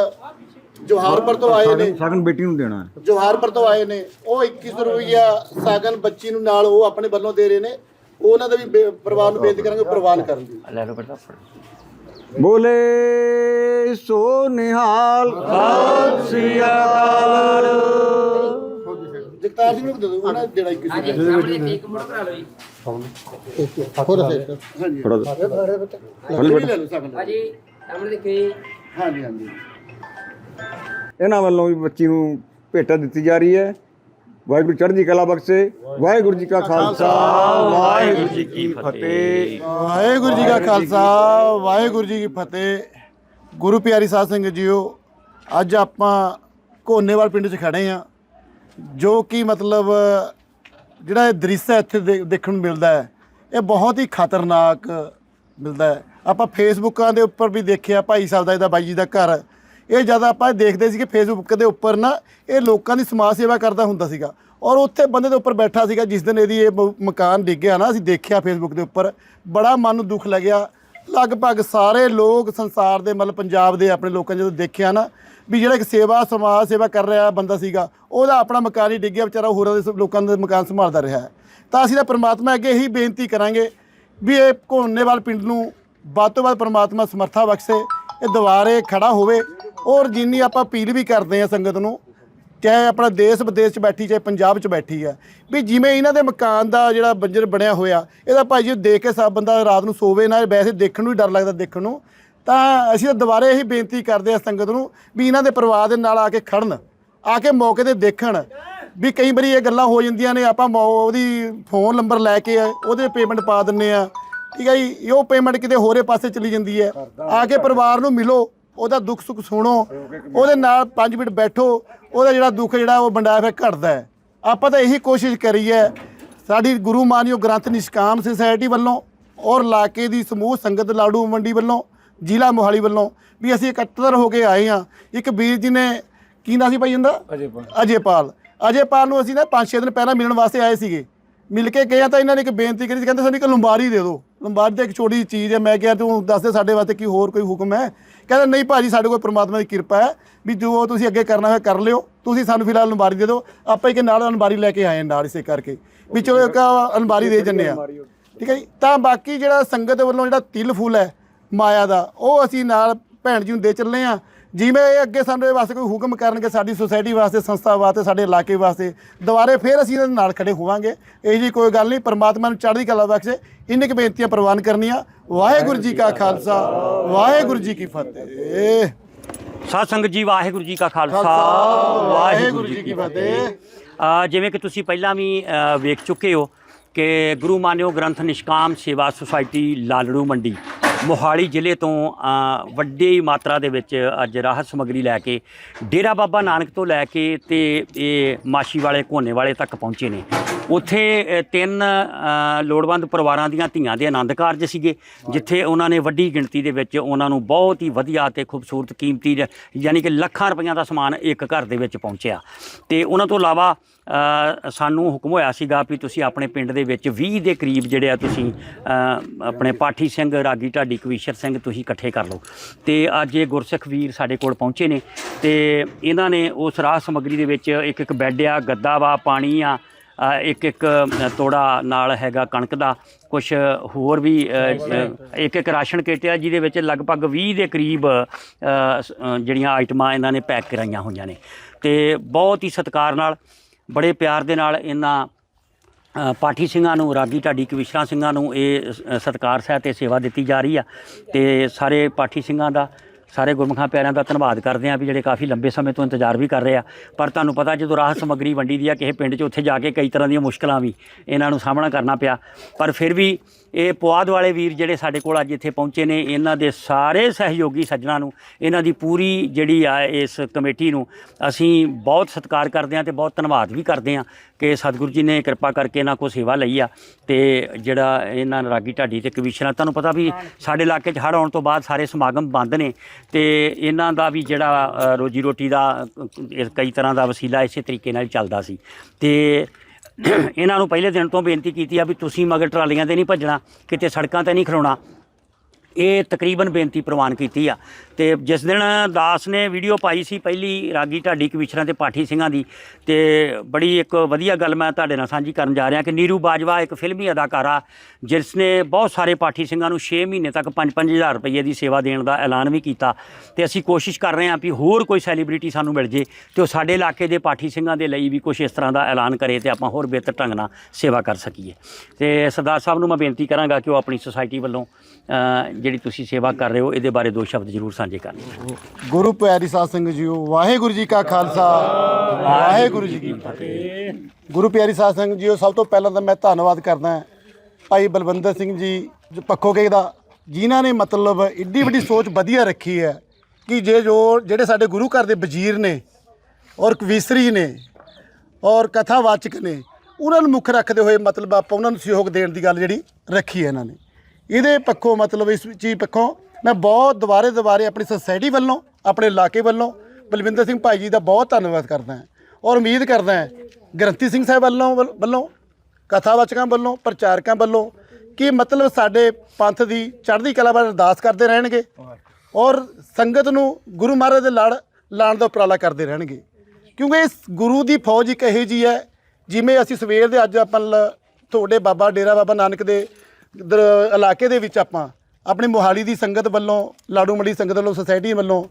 Speaker 2: ਜੋਹਾਰਪੁਰ ਤੋਂ ਆਏ ਨੇ।
Speaker 4: ਸ਼ਗਨ ਬੇਟੀ ਨੂੰ ਦੇਣਾ ਹੈ।
Speaker 2: ਜੋਹਾਰਪੁਰ ਤੋਂ ਆਏ ਨੇ। ਉਹ 2100 ਰੁਪਇਆ ਸਾਗਨ ਬੱਚੀ ਨੂੰ ਨਾਲ ਉਹ ਆਪਣੇ ਵੱਲੋਂ ਦੇ ਰਹੇ ਨੇ। ਉਹਨਾਂ ਦਾ ਵੀ ਬੇ- ਪਰਿਵਾਰ ਨੂੰ ਬੇਨਤੀ ਕਰਾਂਗੇ ਪ੍ਰਵਾਨ ਕਰਨ ਦੀ।
Speaker 1: ਲੈ ਲਓ ਬੇਟਾ ਫੜ।
Speaker 4: ਬੋਲੇ ਸੋ ਨਿਹਾਲ। ਸ੍ਰੀ ਅਕਾਲ।
Speaker 2: ਜਗਤਾਰ ਸਿੰਘ ਨੂੰ ਦੇ ਦਿਓ ਉਹਨਾਂ ਜਿਹੜਾ 2100 ਰੁਪਇਆ ਹੋਰ ਹਾਂਜੀ।
Speaker 4: ਫੜਾ ਦਿਓ।
Speaker 2: ਥੋੜੀ ਲੈ ਲਓ ਸਾਗਨ
Speaker 5: ਭਾਜੀ ਸਾਹਮਣੇ ਦੇਖੀ
Speaker 2: ਹਾਂਜੀ ਹਾਂਜੀ।
Speaker 4: ਇਹਨਾਂ ਵੱਲੋਂ ਵੀ ਬੱਚੀ ਨੂੰ ਭੇਟਾ ਦਿੱਤੀ ਜਾ ਰਹੀ ਹੈ। ਵਾਹਿਗੁਰੂ ਚੜ੍ਹਦੀ ਕਲਾ ਬਖਸ਼ੇ ਵਾਹਿਗੁਰੂ ਜੀ ਕਾ ਖਾਲਸਾ ਵਾਹਿਗੁਰੂ ਜੀ ਕੀ ਫਤਿਹ।
Speaker 2: ਵਾਹਿਗੁਰੂ ਜੀ ਕਾ ਖਾਲਸਾ ਵਾਹਿਗੁਰੂ ਜੀ ਕੀ ਫਤਿਹ। ਗੁਰੂ ਪਿਆਰੀ ਸਾਧ ਸੰਗਤ ਜੀਓ ਅੱਜ ਆਪਾਂ ਕੋਨੇਵਾਲ ਪਿੰਡ 'ਚ ਖੜੇ ਆ ਜੋ ਕਿ ਮਤਲਬ ਜਿਹੜਾ ਇਹ ਦ੍ਰਿਸ਼ ਹੈ ਇੱਥੇ ਦੇਖਣ ਨੂੰ ਮਿਲਦਾ ਹੈ ਇਹ ਬਹੁਤ ਹੀ ਖਤਰਨਾਕ ਮਿਲਦਾ ਹੈ। ਆਪਾਂ ਫੇਸਬੁੱਕਾਂ ਦੇ ਉੱਪਰ ਵੀ ਦੇਖਿਆ ਭਾਈ ਸਾਹਿਬ ਦਾ ਇਹਦਾ ਬਾਈ ਜੀ ਦਾ ਘਰ ਇਹ ਜਦ ਆਪਾਂ ਦੇਖਦੇ ਸੀ ਕਿ ਫੇਸਬੁੱਕ ਦੇ ਉੱਪਰ ਨਾ ਇਹ ਲੋਕਾਂ ਦੀ ਸਮਾਜ ਸੇਵਾ ਕਰਦਾ ਹੁੰਦਾ ਸੀਗਾ ਔਰ ਉੱਥੇ ਬੰਦੇ ਦੇ ਉੱਪਰ ਬੈਠਾ ਸੀਗਾ ਜਿਸ ਦਿਨ ਇਹਦੀ ਇਹ ਮ- ਮਕਾਨ ਡਿੱਗਿਆ ਨਾ, ਅਸੀਂ ਦੇਖਿਆ ਫੇਸਬੁੱਕ ਦੇ ਉੱਪਰ, ਬੜਾ ਮਨ ਨੂੰ ਦੁੱਖ ਲੱਗਿਆ। ਲਗਭਗ ਸਾਰੇ ਲੋਕ ਸੰਸਾਰ ਦੇ, ਮਤਲਬ ਪੰਜਾਬ ਦੇ ਆਪਣੇ ਲੋਕਾਂ ਨੇ ਜਦੋਂ ਦੇਖਿਆ ਨਾ ਵੀ ਜਿਹੜਾ ਇੱਕ ਸੇਵਾ, ਸਮਾਜ ਸੇਵਾ ਕਰ ਰਿਹਾ ਬੰਦਾ ਸੀਗਾ, ਉਹਦਾ ਆਪਣਾ ਮਕਾਨ ਹੀ ਡਿੱਗਿਆ ਵਿਚਾਰਾ ਹੋਰਾਂ ਦੇ ਲੋਕਾਂ ਦੇ ਮਕਾਨ ਸੰਭਾਲਦਾ ਰਿਹਾ। ਹੈ ਤਾਂ ਅਸੀਂ ਤਾਂ ਪ੍ਰਮਾਤਮਾ ਅੱਗੇ ਇਹੀ ਬੇਨਤੀ ਕਰਾਂਗੇ ਵੀ ਇਹ ਘੋਨੇਵਾਲ ਪਿੰਡ ਨੂੰ ਵੱਧ ਤੋਂ ਵੱਧ ਪ੍ਰਮਾਤਮਾ ਸਮਰੱਥਾ ਬਖਸ਼ੇ, ਇਹ ਦੁਬਾਰੇ ਖੜਾ ਹੋਵੇ। ਔਰ ਜਿੰਨੀ ਆਪਾਂ ਅਪੀਲ ਵੀ ਕਰਦੇ ਆ ਸੰਗਤ ਨੂੰ, ਚਾਹੇ ਆਪਣਾ ਦੇਸ਼ ਵਿਦੇਸ਼ 'ਚ ਬੈਠੀ, ਚਾਹੇ ਪੰਜਾਬ 'ਚ ਬੈਠੀ ਆ ਵੀ ਜਿਵੇਂ ਇਹਨਾਂ ਦੇ ਮਕਾਨ ਦਾ ਜਿਹੜਾ ਬੰਜਰ ਬਣਿਆ ਹੋਇਆ, ਇਹਦਾ ਭਾਈ ਜੀ ਦੇਖ ਕੇ ਸਭ ਬੰਦਾ ਰਾਤ ਨੂੰ ਸੋਵੇ ਨਾ, ਵੈਸੇ ਦੇਖਣ ਨੂੰ ਹੀ ਡਰ ਲੱਗਦਾ ਦੇਖਣ ਨੂੰ, ਤਾਂ ਅਸੀਂ ਤਾਂ ਦੁਬਾਰੇ ਇਹੀ ਬੇਨਤੀ ਕਰਦੇ ਆ ਸੰਗਤ ਨੂੰ ਵੀ ਇਹਨਾਂ ਦੇ ਪਰਿਵਾਰ ਦੇ ਨਾਲ ਆ ਕੇ ਖੜਨ, ਆ ਕੇ ਮੌਕੇ ਤੇ ਦੇਖਣ, ਵੀ ਕਈ ਵਾਰੀ ਇਹ ਗੱਲਾਂ ਹੋ ਜਾਂਦੀਆਂ ਨੇ, ਆਪਾਂ ਮੌ- ਉਹਦੀ ਫੋਨ ਨੰਬਰ ਲੈ ਕੇ ਉਹਦੇ ਪੇਮੈਂਟ ਪਾ ਦਿੰਨੇ ਆ ਠੀਕ ਹੈ ਜੀ ਉਹ ਪੇਮੈਂਟ ਕਿਤੇ ਹੋਰੇ ਪਾਸੇ ਚਲੀ ਜਾਂਦੀ ਹੈ, ਆ ਕੇ ਪਰਿਵਾਰ ਨੂੰ ਮਿਲੋ ਉਹਦਾ ਦੁੱਖ ਸੁੱਖ ਸੁਣੋ ਉਹਦੇ ਨਾਲ 5 ਮਿੰਟ ਬੈਠੋ ਉਹਦਾ ਜਿਹੜਾ ਦੁੱਖ ਜਿਹੜਾ ਉਹ ਵੰਡਾਇਆ ਫਿਰ ਘਟਦਾ ਹੈ। ਆਪਾਂ ਤਾਂ ਇਹੀ ਕੋਸ਼ਿਸ਼ ਕਰੀ ਹੈ ਸਾਡੀ ਗੁਰੂ ਮਾਨਿਓ ਗ੍ਰੰਥ ਨਿਸ਼ਕਾਮ ਸੁਸਾਇਟੀ ਵੱਲੋਂ ਔਰ ਇਲਾਕੇ ਦੀ ਸਮੂਹ ਸੰਗਤ ਲਾੜੂ ਮੰਡੀ ਵੱਲੋਂ ਜ਼ਿਲ੍ਹਾ ਮੋਹਾਲੀ ਵੱਲੋਂ ਵੀ ਅਸੀਂ ਇਕੱਤਰ ਹੋ ਕੇ ਆਏ ਹਾਂ। ਇੱਕ ਵੀਰ ਜੀ ਨੇ ਕੀ ਨਾਂ ਸੀ ਭਾਈ ਇਹਦਾ ਅਜੇਪਾਲ। ਅਜੇਪਾਲ। ਅਜੇਪਾਲ ਨੂੰ ਅਸੀਂ ਨਾ 5-6 ਦਿਨ ਪਹਿਲਾਂ ਮਿਲਣ ਵਾਸਤੇ ਆਏ ਸੀਗੇ। ਮਿਲ ਕੇ ਗਏ ਤਾਂ ਇਹਨਾਂ ਨੇ ਇੱਕ ਬੇਨਤੀ ਕਰੀ ਸੀ ਕਹਿੰਦੇ ਸਾਨੂੰ ਇੱਕ ਲੰਬਾਰੀ ਦੇ ਦਿਓ। ਲੰਬਾਰੀ ਤਾਂ ਇੱਕ ਛੋਟੀ ਚੀਜ਼ ਹੈ, ਮੈਂ ਕਿਹਾ ਤੂੰ ਦੱਸ ਦੇ ਸਾਡੇ ਵਾਸਤੇ ਕੀ ਹੋਰ ਕੋਈ ਹੁਕਮ ਹੈ। ਕਹਿੰਦਾ, ਨਹੀਂ ਭਾਜੀ, ਸਾਡੇ ਕੋਲ ਪ੍ਰਮਾਤਮਾ ਦੀ ਕਿਰਪਾ ਹੈ ਵੀ ਜੋ ਤੁਸੀਂ ਅੱਗੇ ਕਰਨਾ ਹੋਇਆ ਕਰ ਲਿਓ। ਤੁਸੀਂ ਸਾਨੂੰ ਫਿਲਹਾਲ ਲੰਬਾਰੀ ਦੇ ਦਿਓ। ਆਪਾਂ ਇੱਕ ਨਾਲ ਲੰਬਾਰੀ ਲੈ ਕੇ ਆਏ ਨਾਲ ਇਸੇ ਕਰਕੇ। ਵੀ ਚਲੋ, ਇੱਕ ਲੰਬਾਰੀ ਦੇ ਜੰਨੇ ਆ। ਠੀਕ ਹੈ ਜੀ? ਤਾਂ ਬਾਕੀ ਜਿਹੜਾ ਸੰਗਤ ਵੱਲੋਂ ਜਿਹੜਾ ਤਿਲ ਫੁੱਲ ਹੈ ਮਾਇਆ ਦਾ, ਉਹ ਅਸੀਂ ਨਾਲ ਭੈਣ ਜੀ ਨੂੰ ਦੇ ਚੱਲੇ ਆ ਜਿਵੇਂ ਇਹ ਅੱਗੇ ਸਾਡੇ ਵਾਸਤੇ ਕੋਈ ਹੁਕਮ ਕਰਨਗੇ ਸਾਡੀ ਸੁਸਾਇਟੀ ਵਾਸਤੇ ਸੰਸਥਾ ਵਾਸਤੇ ਸਾਡੇ ਇਲਾਕੇ ਵਾਸਤੇ ਦੁਬਾਰੇ ਫਿਰ ਅਸੀਂ ਇਹਨਾਂ ਦੇ ਨਾਲ ਖੜੇ ਹੋਵਾਂਗੇ। ਇਹ ਜੀ ਕੋਈ ਗੱਲ ਨਹੀਂ ਪਰਮਾਤਮਾ ਨੂੰ ਚੜ੍ਹਦੀ ਕਲਾ ਬਖਸ਼ੇ। ਇੰਨੇ ਕੁ ਬੇਨਤੀਆਂ ਪ੍ਰਵਾਨ ਕਰਨੀਆਂ। ਵਾਹਿਗੁਰੂ ਜੀ ਕਾ ਖਾਲਸਾ ਵਾਹਿਗੁਰੂ ਜੀ ਕੀ ਫਤਿਹ।
Speaker 1: ਸਾਧ ਸੰਗਤ ਜੀ ਵਾਹਿਗੁਰੂ ਜੀ ਕਾ ਖਾਲਸਾ ਵਾਹਿਗੁਰੂ ਜੀ ਕੀ ਫਤਿਹ। ਅ, ਜਿਵੇਂ ਕਿ ਤੁਸੀਂ ਪਹਿਲਾਂ ਵੀ ਅ, ਵੇਖ ਚੁੱਕੇ ਹੋ ਕਿ ਗੁਰੂ ਮਾਨਿਓ ਗ੍ਰੰਥ ਨਿਸ਼ਕਾਮ ਸੇਵਾ ਸੁਸਾਇਟੀ ਲਾਲੜੂ ਮੰਡੀ। ਮੋਹਾਲੀ ਜ਼ਿਲ੍ਹੇ ਤੋਂ ਵੱਡੀ ਮਾਤਰਾ ਦੇ ਵਿੱਚ ਅੱਜ ਰਾਹਤ ਸਮੱਗਰੀ ਲੈ ਕੇ, ਡੇਰਾ ਬਾਬਾ ਨਾਨਕ ਤੋਂ ਲੈ ਕੇ ਤੇ ਇਹ ਮਾਸ਼ੀ ਵਾਲੇ ਕੋਨੇ ਵਾਲੇ ਤੱਕ ਪਹੁੰਚੇ ਨੇ। ਉੱਥੇ ਤਿੰਨ ਲੋੜਵੰਦ ਪਰਿਵਾਰਾਂ ਦੀਆਂ ਧੀਆਂ ਦੇ ਆਨੰਦ ਕਾਰਜ ਸੀਗੇ, ਜਿੱਥੇ ਉਹਨਾਂ ਨੇ ਵੱਡੀ ਗਿਣਤੀ ਦੇ ਵਿੱਚ ਉਹਨਾਂ ਨੂੰ ਬਹੁਤ ਹੀ ਵਧੀਆ ਤੇ ਖੂਬਸੂਰਤ ਕੀਮਤੀ, ਯਾਨੀ ਕਿ ਲੱਖਾਂ ਰੁਪਈਆਂ ਦਾ ਸਮਾਨ ਇੱਕ ਘਰ ਦੇ ਵਿੱਚ ਪਹੁੰਚਿਆ। ਤੇ ਉਹਨਾਂ ਤੋਂ ਇਲਾਵਾ ਸਾਨੂੰ ਹੁਕਮ ਹੋਇਆ ਸੀਗਾ ਵੀ ਤੁਸੀਂ ਆਪਣੇ ਪਿੰਡ ਦੇ ਵਿੱਚ 20 ਦੇ ਕਰੀਬ ਜਿਹੜੇ ਆ ਤੁਸੀਂ ਆਪਣੇ ਪਾਠੀ ਸਿੰਘ, ਰਾਗੀ ਢਾਡੀ, ਕਵੀਸ਼ਰ ਸਿੰਘ ਤੁਸੀਂ ਇਕੱਠੇ ਕਰ ਲਓ। ਤੇ ਅੱਜ ਇਹ ਗੁਰਸਿੱਖ ਵੀਰ ਸਾਡੇ ਕੋਲ ਪਹੁੰਚੇ ਨੇ ਤੇ ਇਹਨਾਂ ਨੇ ਉਸ ਰਾਹ ਸਮੱਗਰੀ ਦੇ ਵਿੱਚ ਇੱਕ ਇੱਕ ਬੈੱਡ ਆ, ਗੱਦਾ ਵਾ, ਪਾਣੀ ਆ ਇੱਕ ਇੱਕ ਤੋੜਾ ਨਾਲ ਹੈਗਾ ਕਣਕ ਦਾ ਕੁਝ ਹੋਰ ਵੀ ਇੱਕ ਇੱਕ ਰਾਸ਼ਨ ਕਿੱਟ ਆ ਜਿਹਦੇ ਵਿੱਚ ਲਗਭਗ 20 ਦੇ ਕਰੀਬ ਜਿਹੜੀਆਂ ਆਈਟਮਾਂ ਇਹਨਾਂ ਨੇ ਪੈਕ ਕਰਾਈਆਂ ਹੋਈਆਂ ਨੇ। ਤੇ ਬਹੁਤ ਹੀ ਸਤਿਕਾਰ ਨਾਲ ਬੜੇ ਪਿਆਰ ਦੇ ਨਾਲ ਇਹਨਾਂ ਪਾਠੀ ਸਿੰਘਾਂ ਨੂੰ, ਰਾਗੀ ਢਾਡੀ ਕਵਿਸ਼ਰਾ ਸਿੰਘਾਂ ਨੂੰ ਇਹ ਸ- ਸਤਿਕਾਰ ਸਹਿਤ ਤੇ ਸੇਵਾ ਦਿੱਤੀ ਜਾ ਰਹੀ ਆ ਤੇ ਸਾਰੇ ਪਾਠੀ ਸਿੰਘਾਂ ਦਾ ਸਾਰੇ ਗੁਰਮੁਖਾਂ ਪਿਆਰਿਆਂ ਦਾ ਧੰਨਵਾਦ ਕਰਦੇ ਆ ਵੀ ਜਿਹੜੇ ਕਾਫੀ ਲੰਬੇ ਸਮੇਂ ਤੋਂ ਇੰਤਜ਼ਾਰ ਵੀ ਕਰ ਰਹੇ ਆ। ਪਰ ਤੁਹਾਨੂੰ ਪਤਾ ਜਦੋਂ ਰਾਹਤ ਸਮੱਗਰੀ ਵੰਡੀ ਦੀ ਆ ਕਿਸੇ ਪਿੰਡ 'ਚ ਉੱਥੇ ਜਾ ਕੇ ਕਈ ਤਰ੍ਹਾਂ ਦੀਆਂ ਮੁਸ਼ਕਲਾਂ ਵੀ ਇਹਨਾਂ ਨੂੰ ਸਾਹਮਣਾ ਕਰਨਾ ਪਿਆ। ਪਰ ਫਿਰ ਵੀ ਇਹ ਪੁਆਧ ਵਾਲੇ ਵੀਰ ਜਿਹੜੇ ਸਾਡੇ ਕੋਲ ਅੱਜ ਇੱਥੇ ਪਹੁੰਚੇ ਨੇ ਇਹਨਾਂ ਦੇ ਸਾਰੇ ਸਹਿਯੋਗੀ ਸੱਜਣਾ ਨੂੰ ਇਹਨਾਂ ਦੀ ਪੂਰੀ ਜਿਹੜੀ ਆ ਇਸ ਕਮੇਟੀ ਨੂੰ ਅਸੀਂ ਬਹੁਤ ਸਤਿਕਾਰ ਕਰਦੇ ਹਾਂ ਤੇ ਬਹੁਤ ਧੰਨਵਾਦ ਵੀ ਕਰਦੇ ਹਾਂ ਕਿ ਸਤਿਗੁਰੂ ਜੀ ਨੇ ਕਿਰਪਾ ਕਰਕੇ ਇਹਨਾਂ ਕੋ ਸੇਵਾ ਲਈ ਆ ਤੇ ਜਿਹੜਾ ਇਹਨਾਂ ਰਾਗੀ ਢਾਡੀ ਤੇ ਕਵੀਸ਼ਰਾਂ ਤੁਹਾਨੂੰ ਪਤਾ ਵੀ ਸਾਡੇ ਇਲਾਕੇ 'ਚ ਹੜ੍ਹ ਆਉਣ ਤੋਂ ਬਾਅਦ ਸਾਰੇ ਸਮਾਗਮ ਬੰਦ ਨੇ ਤੇ ਇਹਨਾਂ ਦਾ ਵੀ ਜਿਹੜਾ ਰੋਜੀ ਰੋਟੀ ਦਾ ਕਈ ਤਰ੍ਹਾਂ ਦਾ ਵਸੀਲਾ ਇਸੇ ਤਰੀਕੇ ਨਾਲ ਚੱਲਦਾ ਸੀ। ਤੇ ਇਹਨਾਂ ਨੂੰ ਪਹਿਲੇ ਦਿਨ ਤੋਂ ਬੇਨਤੀ ਕੀਤੀ ਆ ਵੀ ਤੁਸੀਂ ਮਗਰ ਟਰਾਲੀਆਂ ਤੇ ਨਹੀਂ ਭੱਜਣਾ, ਕਿਤੇ ਸੜਕਾਂ ਤੇ ਨਹੀਂ ਖਲੋਣਾ ਇਹ ਤਕਰੀਬਨ ਬੇਨਤੀ ਪ੍ਰਵਾਨ ਕੀਤੀ ਆ। ਤੇ ਜਿਸ ਦਿਨ ਦਾਸ ਨੇ ਵੀਡੀਓ ਪਾਈ ਸੀ, ਪਹਿਲੀ ਰਾਗੀ ਢਾਡੀ ਕਵਿਸ਼ਰਾਂ ਤੇ ਪਾਠੀ ਸਿੰਘਾਂ ਦੀ, ਤੇ ਬੜੀ ਇੱਕ ਵਧੀਆ ਗੱਲ ਮੈਂ ਤੁਹਾਡੇ ਨਾਲ ਸਾਂਝੀ ਕਰਨ ਜਾ ਰਿਹਾ ਕਿ ਨੀਰੂ ਬਾਜਵਾ ਇੱਕ ਫਿਲਮੀ ਅਦਾਕਾਰਾ, ਜਿਸ ਨੇ ਬਹੁਤ ਸਾਰੇ ਪਾਠੀ ਸਿੰਘਾਂ ਨੂੰ 6 ਮਹੀਨੇ ਤੱਕ 5-5000 ਰੁਪਏ ਦੀ ਸੇਵਾ ਦੇਣ ਦਾ ਐਲਾਨ ਵੀ ਕੀਤਾ। ਤੇ ਅਸੀਂ ਕੋਸ਼ਿਸ਼ ਕਰ ਰਹੇ ਹਾਂ ਵੀ ਹੋਰ ਕੋਈ ਸੈਲੀਬ੍ਰਿਟੀ ਸਾਨੂੰ ਮਿਲ ਜੇ ਤੇ ਉਹ ਸਾਡੇ ਇਲਾਕੇ ਦੇ ਪਾਠੀ ਸਿੰਘਾਂ ਦੇ ਲਈ ਵੀ ਕੁਝ ਇਸ ਤਰ੍ਹਾਂ ਦਾ ਐਲਾਨ ਕਰੇ ਤੇ ਆਪਾਂ ਹੋਰ ਬਿਹਤਰ ਢੰਗ ਨਾਲ ਸੇਵਾ ਕਰ ਸਕੀਏ। ਤੇ ਸਰਦਾਰ ਸਾਹਿਬ ਨੂੰ ਮੈਂ ਬੇਨਤੀ ਕਰਾਂਗਾ ਕਿ ਉਹ ਆਪਣੀ ਸੁਸਾਇਟੀ ਵੱਲੋਂ ਜਿਹੜੀ ਤੁਸੀਂ ਸੇਵਾ ਕਰ ਰਹੇ ਹੋ, ਇਹਦੇ ਬਾਰੇ ਦੋ ਸ਼ਬਦ ਜ਼ਰੂਰ ਸਾਂਝੇ ਕਰਨ।
Speaker 2: ਗੁਰੂ ਪਿਆਰੀ ਸਾਧ ਸੰਗਤ ਜੀਓ, ਵਾਹਿਗੁਰੂ ਜੀ ਕਾ ਖਾਲਸਾ, ਵਾਹਿਗੁਰੂ ਜੀ ਕੀ ਫਤਿਹ। ਗੁਰੂ ਪਿਆਰੀ ਸਾਧ ਸੰਗਤ ਜੀਓ, ਸਭ ਤੋਂ ਪਹਿਲਾਂ ਤਾਂ ਮੈਂ ਧੰਨਵਾਦ ਕਰਦਾ ਭਾਈ ਬਲਵੰਦਰ ਸਿੰਘ ਜੀ, ਜੋ ਪੱਖੋਗੇ ਦਾ, ਜਿਨ੍ਹਾਂ ਨੇ ਮਤਲਬ ਇੱਡੀ ਵੱਡੀ ਸੋਚ ਵਧੀਆ ਰੱਖੀ ਹੈ ਕਿ ਜੇ ਜੋ ਜਿਹੜੇ ਸਾਡੇ ਗੁਰੂ ਘਰ ਦੇ ਵਜ਼ੀਰ ਨੇ ਔਰ ਕਵੀਸਰੀ ਨੇ ਔਰ ਕਥਾਵਾਚਕ ਨੇ, ਉਹਨਾਂ ਨੂੰ ਮੁੱਖ ਰੱਖਦੇ ਹੋਏ ਮਤਲਬ ਆਪਾਂ ਉਹਨਾਂ ਨੂੰ ਸਹਿਯੋਗ ਦੇਣ ਦੀ ਗੱਲ ਜਿਹੜੀ ਰੱਖੀ ਹੈ ਇਹਨਾਂ ਨੇ। ਇਹਦੇ ਪੱਖੋਂ ਮਤਲਬ ਇਸ ਚੀਜ਼ ਪੱਖੋਂ ਮੈਂ ਬਹੁਤ ਦੁਬਾਰੇ ਦੁਬਾਰੇ ਆਪਣੀ ਸੋਸਾਇਟੀ ਵੱਲੋਂ, ਆਪਣੇ ਇਲਾਕੇ ਵੱਲੋਂ ਬਲਵਿੰਦਰ ਸਿੰਘ ਭਾਈ ਜੀ ਦਾ ਬਹੁਤ ਧੰਨਵਾਦ ਕਰਦਾ ਹਾਂ ਔਰ ਉਮੀਦ ਕਰਦਾ ਹਾਂ ਗ੍ਰੰਥੀ ਸਿੰਘ ਸਾਹਿਬ ਵੱਲੋਂ ਵੱਲੋਂ ਕਥਾਵਾਚਕਾਂ ਵੱਲੋਂ, ਪ੍ਰਚਾਰਕਾਂ ਵੱਲੋਂ ਕਿ ਮਤਲਬ ਸਾਡੇ ਪੰਥ ਦੀ ਚੜ੍ਹਦੀ ਕਲਾ ਬਾਰੇ ਅਰਦਾਸ ਕਰਦੇ ਰਹਿਣਗੇ ਔਰ ਸੰਗਤ ਨੂੰ ਗੁਰੂ ਮਹਾਰਾਜ ਦੇ ਲੜ ਲਾਣ ਦਾ ਉਪਰਾਲਾ ਕਰਦੇ ਰਹਿਣਗੇ। ਕਿਉਂਕਿ ਇਸ ਗੁਰੂ ਦੀ ਫੌਜ ਇੱਕ ਇਹੋ ਜੀ ਹੈ, ਜਿਵੇਂ ਅਸੀਂ ਸਵੇਰ ਦੇ ਅੱਜ ਆਪਾਂ ਤੁਹਾਡੇ ਬਾਬਾ, ਡੇਰਾ ਬਾਬਾ ਨਾਨਕ ਦੇ ਦਰ- ਇਲਾਕੇ ਦੇ ਵਿੱਚ ਆਪਾਂ, ਆਪਣੀ ਮੋਹਾਲੀ ਦੀ ਸੰਗਤ ਵੱਲੋਂ ਲਾੜੂ ਮੰਡੀ ਸੰਗਤ ਵੱਲੋਂ ਸੁਸਾਇਟੀ ਵੱਲੋਂ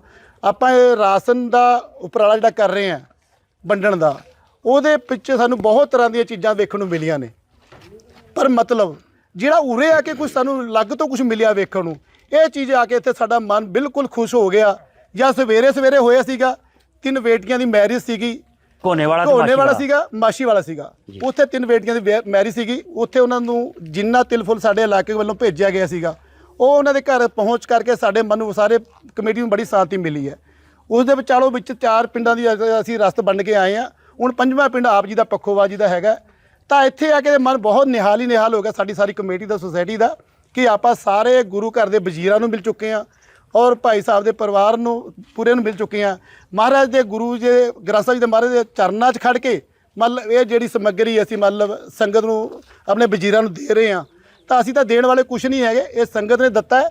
Speaker 2: ਆਪਾਂ ਇਹ ਰਾਸ਼ਨ ਦਾ ਉਪਰਾਲਾ ਜਿਹੜਾ ਕਰ ਰਹੇ ਹਾਂ, ਵੰਡਣ ਦਾ, ਉਹਦੇ ਪਿੱਛੇ ਸਾਨੂੰ ਬਹੁਤ ਤਰ੍ਹਾਂ ਦੀਆਂ ਚੀਜ਼ਾਂ ਵੇਖਣ ਨੂੰ ਮਿਲੀਆਂ ਨੇ। ਪਰ ਮਤਲਬ, ਜਿਹੜਾ ਉਰੇ ਆ ਕੇ ਕੁਝ ਸਾਨੂੰ ਅਲੱਗ ਤੋਂ ਕੁਝ ਮਿਲਿਆ ਵੇਖਣ ਨੂੰ, ਇਹ ਚੀਜ਼ ਆ ਕੇ ਇੱਥੇ ਸਾਡਾ ਮਨ ਬਿਲਕੁਲ ਖੁਸ਼ ਹੋ ਗਿਆ। ਜਾਂ ਸਵੇਰੇ ਸਵੇਰੇ ਹੋਇਆ ਸੀਗਾ, ਤਿੰਨ ਬੇਟੀਆਂ ਦੀ ਮੈਰਿਜ ਸੀਗੀ
Speaker 1: ਕੋਨੇ ਵਾਲਾ ਤੇ
Speaker 2: ਢੋਨੇ ਵਾਲਾ। ਸੀਗਾ ਮਾਸ਼ੀ ਵਾਲਾ ਸੀਗਾ ਉੱਥੇ ਤਿੰਨ ਬੇਟੀਆਂ ਦੀ ਮੈਰਿਜ ਸੀਗੀ। ਉੱਥੇ ਉਹਨਾਂ ਨੂੰ ਜਿੰਨਾ ਤਿਲ ਫੁੱਲ ਸਾਡੇ ਇਲਾਕੇ ਵੱਲੋਂ ਭੇਜਿਆ ਗਿਆ ਸੀਗਾ ਉਹ ਉਹਨਾਂ ਦੇ ਘਰ ਪਹੁੰਚ ਕਰਕੇ ਸਾਡੇ ਮਨ ਨੂੰ ਸਾਰੇ ਕਮੇਟੀ ਨੂੰ ਬੜੀ ਸ਼ਾਂਤੀ ਮਿਲੀ ਹੈ। ਉਸ ਦੇ ਵਿਚਾਲੋ ਵਿੱਚ ਚਾਰ ਪਿੰਡਾਂ ਦੀ ਅਸੀਂ ਰਸਤ ਵੰਡ ਕੇ ਆਏ ਆ ਹੁਣ ਪੰਜਵਾਂ ਪਿੰਡ ਆਪ ਜੀ ਦਾ ਪੱਖੋਵਾ ਜੀ ਦਾ ਹੈਗਾ। ਤਾਂ ਇੱਥੇ ਆ ਕੇ ਮਨ ਬਹੁਤ ਨਿਹਾਲ ਹੀ ਨਿਹਾਲ ਹੋ ਗਿਆ ਸਾਡੀ ਸਾਰੀ ਕਮੇਟੀ ਦਾ ਸੁਸਾਇਟੀ ਦਾ ਕਿ ਆਪਾਂ ਸਾਰੇ ਗੁਰੂ ਘਰ ਦੇ ਵਜ਼ੀਰਾਂ ਨੂੰ ਮਿਲ ਚੁੱਕੇ ਆ ਔਰ ਭਾਈ ਸਾਹਿਬ ਦੇ ਪਰਿਵਾਰ ਨੂੰ ਪੂਰੇ ਨੂੰ ਮਿਲ ਚੁੱਕੇ ਆ। ਮਹਾਰਾਜ ਦੇ ਗੁਰੂ ਜੀ ਗ੍ਰੰਥ ਸਾਹਿਬ ਜੀ ਦੇ ਮਹਾਰਾਜ ਦੇ ਚਰਨਾਂ 'ਚ ਖੜ ਕੇ ਮਤਲਬ ਇਹ ਜਿਹੜੀ ਸਮੱਗਰੀ ਅਸੀਂ ਮਤਲਬ ਸੰਗਤ ਨੂੰ ਆਪਣੇ ਵਜ਼ੀਰਾਂ ਨੂੰ ਦੇ ਰਹੇ ਆ, ਤਾਂ ਅਸੀਂ ਤਾਂ ਦੇਣ ਵਾਲੇ ਕੁਝ ਨਹੀਂ ਹੈਗੇ, ਇਹ ਸੰਗਤ ਨੇ ਦਿੱਤਾ ਹੈ।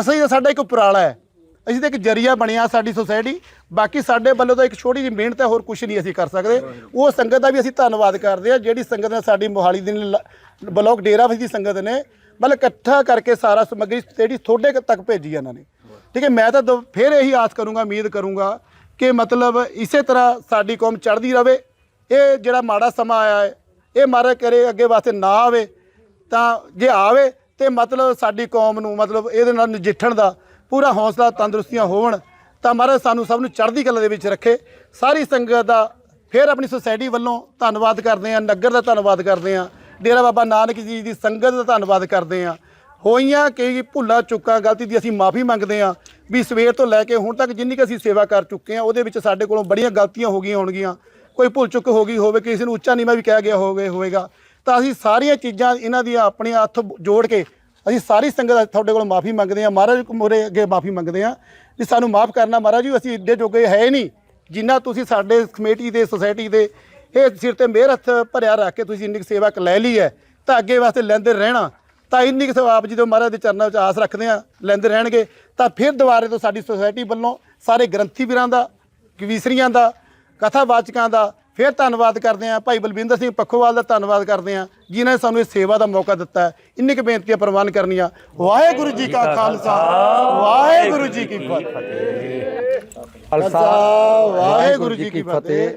Speaker 2: ਅਸੀਂ ਤਾਂ ਸਾਡਾ ਇੱਕ ਉਪਰਾਲਾ ਹੈ। ਅਸੀਂ ਤਾਂ ਇੱਕ ਜਰੀਆ ਬਣਿਆ ਸਾਡੀ ਸੁਸਾਇਟੀ ਬਾਕੀ ਸਾਡੇ ਵੱਲੋਂ ਤਾਂ ਇੱਕ ਛੋਟੀ ਜਿਹੀ ਮਿਹਨਤ ਹੈ, ਹੋਰ ਕੁਝ ਨਹੀਂ ਅਸੀਂ ਕਰ ਸਕਦੇ। ਉਹ ਸੰਗਤ ਦਾ ਵੀ ਅਸੀਂ ਧੰਨਵਾਦ ਕਰਦੇ ਹਾਂ, ਜਿਹੜੀ ਸੰਗਤ ਨੇ ਸਾਡੀ ਮੋਹਾਲੀ ਦੀ ਲ- ਬਲਾਕ ਡੇਰਾਬੱਸੀ ਦੀ ਸੰਗਤ ਨੇ ਮਤਲਬ ਇਕੱਠਾ ਕਰਕੇ ਸਾਰਾ ਸਮੱਗਰੀ ਜਿਹੜੀ ਤੁਹਾਡੇ ਤੱਕ ਭੇਜੀ ਇਹਨਾਂ ਨੇ। ਠੀਕ ਹੈ, ਮੈਂ ਤਾਂ ਦੋ- ਫਿਰ ਇਹੀ ਆਸ ਕਰੂੰਗਾ, ਉਮੀਦ ਕਰੂੰਗਾ ਕਿ ਮਤਲਬ ਇਸੇ ਤਰ੍ਹਾਂ ਸਾਡੀ ਕੌਮ ਚੜ੍ਹਦੀ ਰਵੇ। ਇਹ ਜਿਹੜਾ ਮਾੜਾ ਸਮਾਂ ਆਇਆ ਹੈ, ਇਹ ਮਾਰੇ ਕਰੇ, ਅੱਗੇ ਵਾਸਤੇ ਨਾ ਆਵੇ, ਤਾਂ ਜੇ ਆਵੇ ਤੇ ਮਤਲਬ ਸਾਡੀ ਕੌਮ ਨੂੰ ਮਤਲਬ ਇਹਦੇ ਨਾਲ ਨਜਿੱਠਣ ਦਾ ਪੂਰਾ ਹੌਸਲਾ, ਤੰਦਰੁਸਤੀਆਂ ਹੋਣ ਤਾਂ ਮਹਾਰਾਜ ਸਾਨੂੰ ਸਭ ਨੂੰ ਚੜ੍ਹਦੀ ਕਲਾ ਦੇ ਵਿੱਚ ਰੱਖੇ। ਸਾਰੀ ਸੰਗਤ ਦਾ ਫਿਰ ਆਪਣੀ ਸੁਸਾਇਟੀ ਵੱਲੋਂ ਧੰਨਵਾਦ ਕਰਦੇ ਹਾਂ, ਨਗਰ ਦਾ ਧੰਨਵਾਦ ਕਰਦੇ ਹਾਂ। ਡੇਰਾ ਬਾਬਾ ਨਾਨਕ ਜੀ ਦੀ ਸੰਗਤ ਦਾ ਧੰਨਵਾਦ ਕਰਦੇ ਹਾਂ। ਹੋਈਆਂ ਕਈ ਭੁੱਲਾਂ ਚੁੱਕਾ, ਗਲਤੀ ਦੀ ਅਸੀਂ ਮਾਫੀ ਮੰਗਦੇ ਹਾਂ ਵੀ ਸਵੇਰ ਤੋਂ ਲੈ ਕੇ ਹੁਣ ਤੱਕ ਜਿੰਨੀ ਕੁ ਅਸੀਂ ਸੇਵਾ ਕਰ ਚੁੱਕੇ ਹਾਂ, ਉਹਦੇ ਵਿੱਚ ਸਾਡੇ ਕੋਲੋਂ ਬੜੀਆਂ ਗਲਤੀਆਂ ਹੋ ਗਈਆਂ ਹੋਣਗੀਆਂ। ਕੋਈ ਭੁੱਲ ਚੁੱਕ ਹੋ ਗਈ ਹੋਵੇ, ਕਿਸੇ ਨੂੰ ਉੱਚਾ ਨੀਵਾਂ ਵੀ ਕਹਿ ਗਿਆ ਹੋਵੇ, ਹੋਵੇਗਾ। ਤਾਂ ਅਸੀਂ ਸਾਰੀਆਂ ਚੀਜ਼ਾਂ ਇਹਨਾਂ ਦੀਆਂ ਆਪਣੀਆਂ ਹੱਥ ਜੋੜ ਕੇ ਅਸੀਂ ਸਾਰੀ ਸੰਗਤ ਤੁਹਾਡੇ ਕੋਲ ਮਾਫੀ ਮੰਗਦੇ ਹਾਂ। ਮਹਾਰਾਜ ਮੋਰੇ ਅੱਗੇ ਮਾਫੀ ਮੰਗਦੇ ਹਾਂ ਵੀ ਸਾਨੂੰ ਮਾਫ ਕਰਨਾ, ਮਹਾਰਾਜ ਜੀ, ਅਸੀਂ ਇੱਡੇ ਜੋਗੇ ਹੈ ਨਹੀਂ, ਜਿੰਨਾ ਤੁਸੀਂ ਸਾਡੇ ਕਮੇਟੀ ਦੇ, ਸੁਸਾਇਟੀ ਦੇ ਇਹ ਸਿਰ ਤੇ ਮਿਹਰ ਹੱਥ ਭਰਿਆ ਰੱਖ ਕੇ ਤੁਸੀਂ ਇੰਨੀ ਕੁ ਸੇਵਾ ਲੈ ਲਈ ਹੈ, ਤਾਂ ਅੱਗੇ ਵਾਸਤੇ ਲੈਂਦੇ ਰਹਿਣਾ। ਤਾਂ ਇੰਨੀ ਕੁ ਸਵਾਬ ਜਦੋਂ ਮਹਾਰਾਜ ਦੇ ਚਰਨਾਂ ਵਿੱਚ ਆਸ ਰੱਖਦੇ ਆ ਲੈਂਦੇ ਰਹਿਣਗੇ। ਤਾਂ ਫਿਰ ਦੁਬਾਰੇ ਤੋਂ ਸਾਡੀ ਸੁਸਾਇਟੀ ਵੱਲੋਂ ਸਾਰੇ ਗ੍ਰੰਥੀ ਵੀਰਾਂ ਦਾ, ਕਵੀਸਰੀਆਂ ਦਾ, ਕਥਾਵਾਚਕਾਂ ਦਾ ਫਿਰ ਧੰਨਵਾਦ ਕਰਦੇ ਆ ਭਾਈ ਬਲਵਿੰਦਰ ਸਿੰਘ ਪੱਖੋਵਾਲ ਦਾ ਧੰਨਵਾਦ ਕਰਦੇ ਆ ਜਿਨ੍ਹਾਂ ਨੇ ਸਾਨੂੰ ਇਸ ਸੇਵਾ ਦਾ ਮੌਕਾ ਦਿੱਤਾ ਇੰਨੀ ਕੁ ਬੇਨਤੀਆਂ ਪ੍ਰਵਾਨ ਕਰਨੀਆਂ। ਵਾਹਿਗੁਰੂ ਜੀ ਕਾ ਖਾਲਸਾ, ਵਾਹਿਗੁਰੂ ਜੀ ਕੀ ਫਤਿਹ। ਖਾਲਸਾ, ਵਾਹਿਗੁਰੂ ਜੀ ਕੀ ਫਤਿਹ।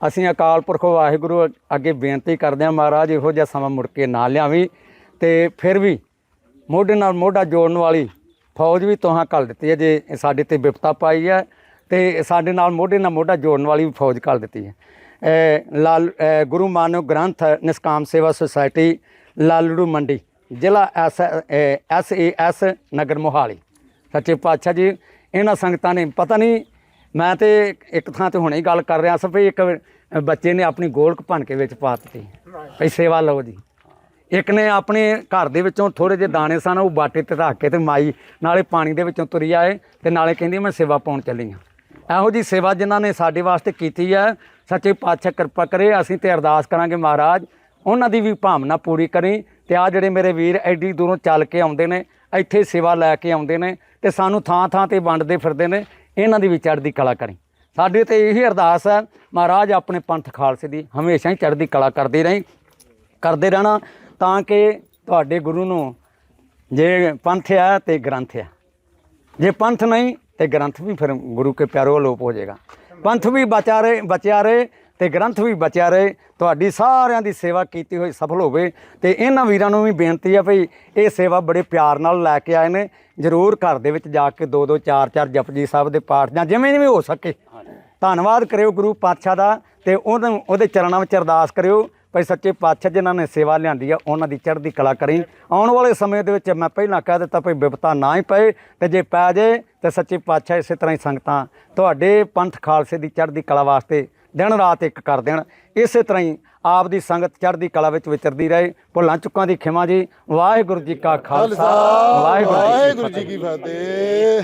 Speaker 5: ਅਸੀਂ ਅਕਾਲ ਪੁਰਖ ਵਾਹਿਗੁਰੂ ਅੱਗੇ ਬੇਨਤੀ ਕਰਦੇ ਹਾਂ ਮਹਾਰਾਜ, ਇਹੋ ਜਿਹਾ ਸਮਾਂ ਮੁੜ ਕੇ ਨਾ ਲਿਆਵੀਂ। ਤੇ ਫਿਰ ਵੀ ਮੋਢੇ ਨਾਲ ਮੋਢਾ ਜੋੜਨ ਵਾਲੀ ਫੌਜ ਵੀ ਤੁਹਾਂ ਘੱਲ ਦਿੱਤੀ ਹੈ ਜੇ ਸਾਡੇ ਤੇ ਵਿਪਤਾ ਪਾਈ ਹੈ ਤੇ ਸਾਡੇ ਨਾਲ ਮੋਢੇ ਨਾਲ ਮੋਢਾ ਜੋੜਨ ਵਾਲੀ ਵੀ ਫੌਜ ਘੱਲ ਦਿੱਤੀ ਹੈ। ਇਹ ਲਾਲ ਗੁਰੂ ਮਾਨਵ ਗ੍ਰੰਥ ਨਿਸਕਾਮ ਸੇਵਾ ਸੁਸਾਇਟੀ ਲਾਲੜੂ ਮੰਡੀ ਜ਼ਿਲ੍ਹਾ S S A S Nagar Mohali. ਸੱਚੇ ਪਾਤਸ਼ਾਹ ਜੀ ਇਹਨਾਂ ਸੰਗਤਾਂ ਨੇ ਪਤਾ ਨਹੀਂ ਮੈਂ ਤੇ ਇੱਕ ਥਾਂ ਤੇ ਹੁਣੇ ਹੀ ਗੱਲ ਕਰ ਰਿਹਾ ਸੀ ਵੀ ਇੱਕ ਬੱਚੇ ਨੇ ਆਪਣੀ ਗੋਲਕ ਭੰਨ ਕੇ ਵਿੱਚ ਪਾ ਦਿੱਤੀ। ਭਈ ਸੇਵਾ ਲਓ ਜੀ। ਇੱਕ ਨੇ ਆਪਣੇ ਘਰ ਦੇ ਵਿੱਚੋਂ ਥੋੜੇ ਜਿਹੇ ਦਾਣੇ ਸਨ, ਉਹ ਬਾਟੇ ਤੇ ਰੱਖ ਕੇ ਤੇ ਮਾਈ ਨਾਲੇ ਪਾਣੀ ਦੇ ਵਿੱਚੋਂ ਤੁਰੀ ਆਏ ਤੇ ਨਾਲੇ ਕਹਿੰਦੀ ਮੈਂ ਸੇਵਾ ਪਾਉਣ ਚੱਲੀ ਹਾਂ। ਇਹੋ ਜੀ ਸੇਵਾ ਜਿਨ੍ਹਾਂ ਨੇ ਸਾਡੇ ਵਾਸਤੇ ਕੀਤੀ ਹੈ, ਸੱਚੇ ਪਾਤਸ਼ਾਹ ਕਿਰਪਾ ਕਰੇ, ਅਸੀਂ ਤੇ ਅਰਦਾਸ ਕਰਾਂਗੇ ਮਹਾਰਾਜ, ਉਹਨਾਂ ਦੀ ਵੀ ਭਾਵਨਾ ਪੂਰੀ ਕਰੀ ਤੇ ਆ ਜਿਹੜੇ ਮੇਰੇ ਵੀਰ ਐਡੀ ਦੂਰੋਂ ਚੱਲ ਕੇ ਆਉਂਦੇ ਨੇ, ਇੱਥੇ ਸੇਵਾ ਲੈ ਕੇ ਆਉਂਦੇ ਨੇ ਤੇ ਸਾਨੂੰ ਥਾਂ ਥਾਂ ਤੇ ਵੰਡਦੇ ਫਿਰਦੇ ਨੇ, ਇਹਨਾਂ ਦੀ ਵੀ ਚੜ੍ਹਦੀ ਕਲਾ ਕਰੀ। ਸਾਡੇ ਤੇ ਇਹੀ ਅਰਦਾਸ ਹੈ, ਮਹਾਰਾਜ ਆਪਣੇ ਪੰਥ ਖਾਲਸੇ ਦੀ ਹਮੇਸ਼ਾ ਹੀ ਚੜ੍ਹਦੀ ਕਲਾ ਕਰਦੇ ਰਹੀ, ਕਰਦੇ ਰਹਿਣਾ ਤਾਂ ਕਿ ਤੁਹਾਡੇ ਗੁਰੂ ਨੂੰ ਜੇ ਪੰਥ ਆ ਤੇ ਗ੍ਰੰਥ ਆ। ਜੇ ਪੰਥ ਨਹੀਂ ਤੇ ਗ੍ਰੰਥ ਵੀ ਫਿਰ ਗੁਰੂ ਕੇ ਪਿਆਰੋ ਅਲੋਪ ਹੋ ਜਾਏਗਾ। ਪੰਥ ਵੀ ਬਚਾ ਰਹੇ ਬਚਿਆ ਰਹੇ ਤੇ ਗ੍ਰੰਥ ਵੀ ਬਚਿਆ ਰਹੇ। ਤੁਹਾਡੀ ਸਾਰਿਆਂ ਦੀ ਸੇਵਾ ਕੀਤੀ ਹੋਈ ਸਫਲ ਹੋਵੇ ਤੇ ਇਹਨਾਂ ਵੀਰਾਂ ਨੂੰ ਵੀ ਬੇਨਤੀ ਆ ਭਈ ਇਹ ਸੇਵਾ ਬੜੇ ਪਿਆਰ ਨਾਲ ਲੈ ਕੇ ਆਏ ਨੇ। ਜ਼ਰੂਰ ਘਰ ਦੇ ਵਿੱਚ ਜਾ ਕੇ ਦੋ ਦੋ ਚਾਰ ਚਾਰ ਜਪਜੀ ਸਾਹਿਬ ਦੇ ਪਾਠ ਜਾਂ ਜਿਵੇਂ ਵੀ ਹੋ ਸਕੇ। ਧੰਨਵਾਦ ਕਰਿਓ ਗੁਰੂ ਪਾਤਸ਼ਾਹ ਦਾ ਤੇ ਉਹਦੇ ਉਹਦੇ ਚਰਨਾਂ ਵਿੱਚ ਅਰਦਾਸ ਕਰਿਓ ਭਈ ਸੱਚੇ ਪਾਤਸ਼ਾਹ ਜਿਨ੍ਹਾਂ ਨੇ ਸੇਵਾ ਲਿਆਂਦੀ ਆ ਉਹਨਾਂ ਦੀ ਚੜ੍ਹਦੀ ਕਲਾ ਕਰੀ। ਆਉਣ ਵਾਲੇ ਸਮੇਂ ਦੇ ਵਿੱਚ ਮੈਂ ਪਹਿਲਾਂ ਕਹਿ ਦਿੱਤਾ ਭਈ ਬਿਪਤਾ ਨਾ ਹੀ ਪਏ ਤੇ ਜੇ ਪੈ ਜੇ ਤੇ ਸੱਚੇ ਪਾਤਸ਼ਾਹ ਇਸੇ ਤਰ੍ਹਾਂ ਹੀ ਸੰਗਤਾਂ ਤੁਹਾਡੇ ਪੰਥ ਖਾਲਸੇ ਦੀ ਚੜ੍ਹਦੀ ਕਲਾ ਵਾਸਤੇ ਦਿਨ ਰਾਤ ਇੱਕ ਕਰ ਦੇਣ। ਇਸੇ ਤਰ੍ਹਾਂ ਹੀ ਆਪ ਦੀ ਸੰਗਤ ਚੜ੍ਹਦੀ ਕਲਾ ਵਿੱਚ ਵਿਚਰਦੀ ਰਹੇ। ਭੁੱਲਾਂ ਚੁੱਕਾਂ ਦੀ ਖਿਮਾ ਜੀ। ਵਾਹਿਗੁਰੂ ਜੀ ਕਾ ਖਾਲਸਾ।
Speaker 2: ਵਾਹਿਗੁਰੂ ਜੀ ਕੀ ਫਤਿਹ।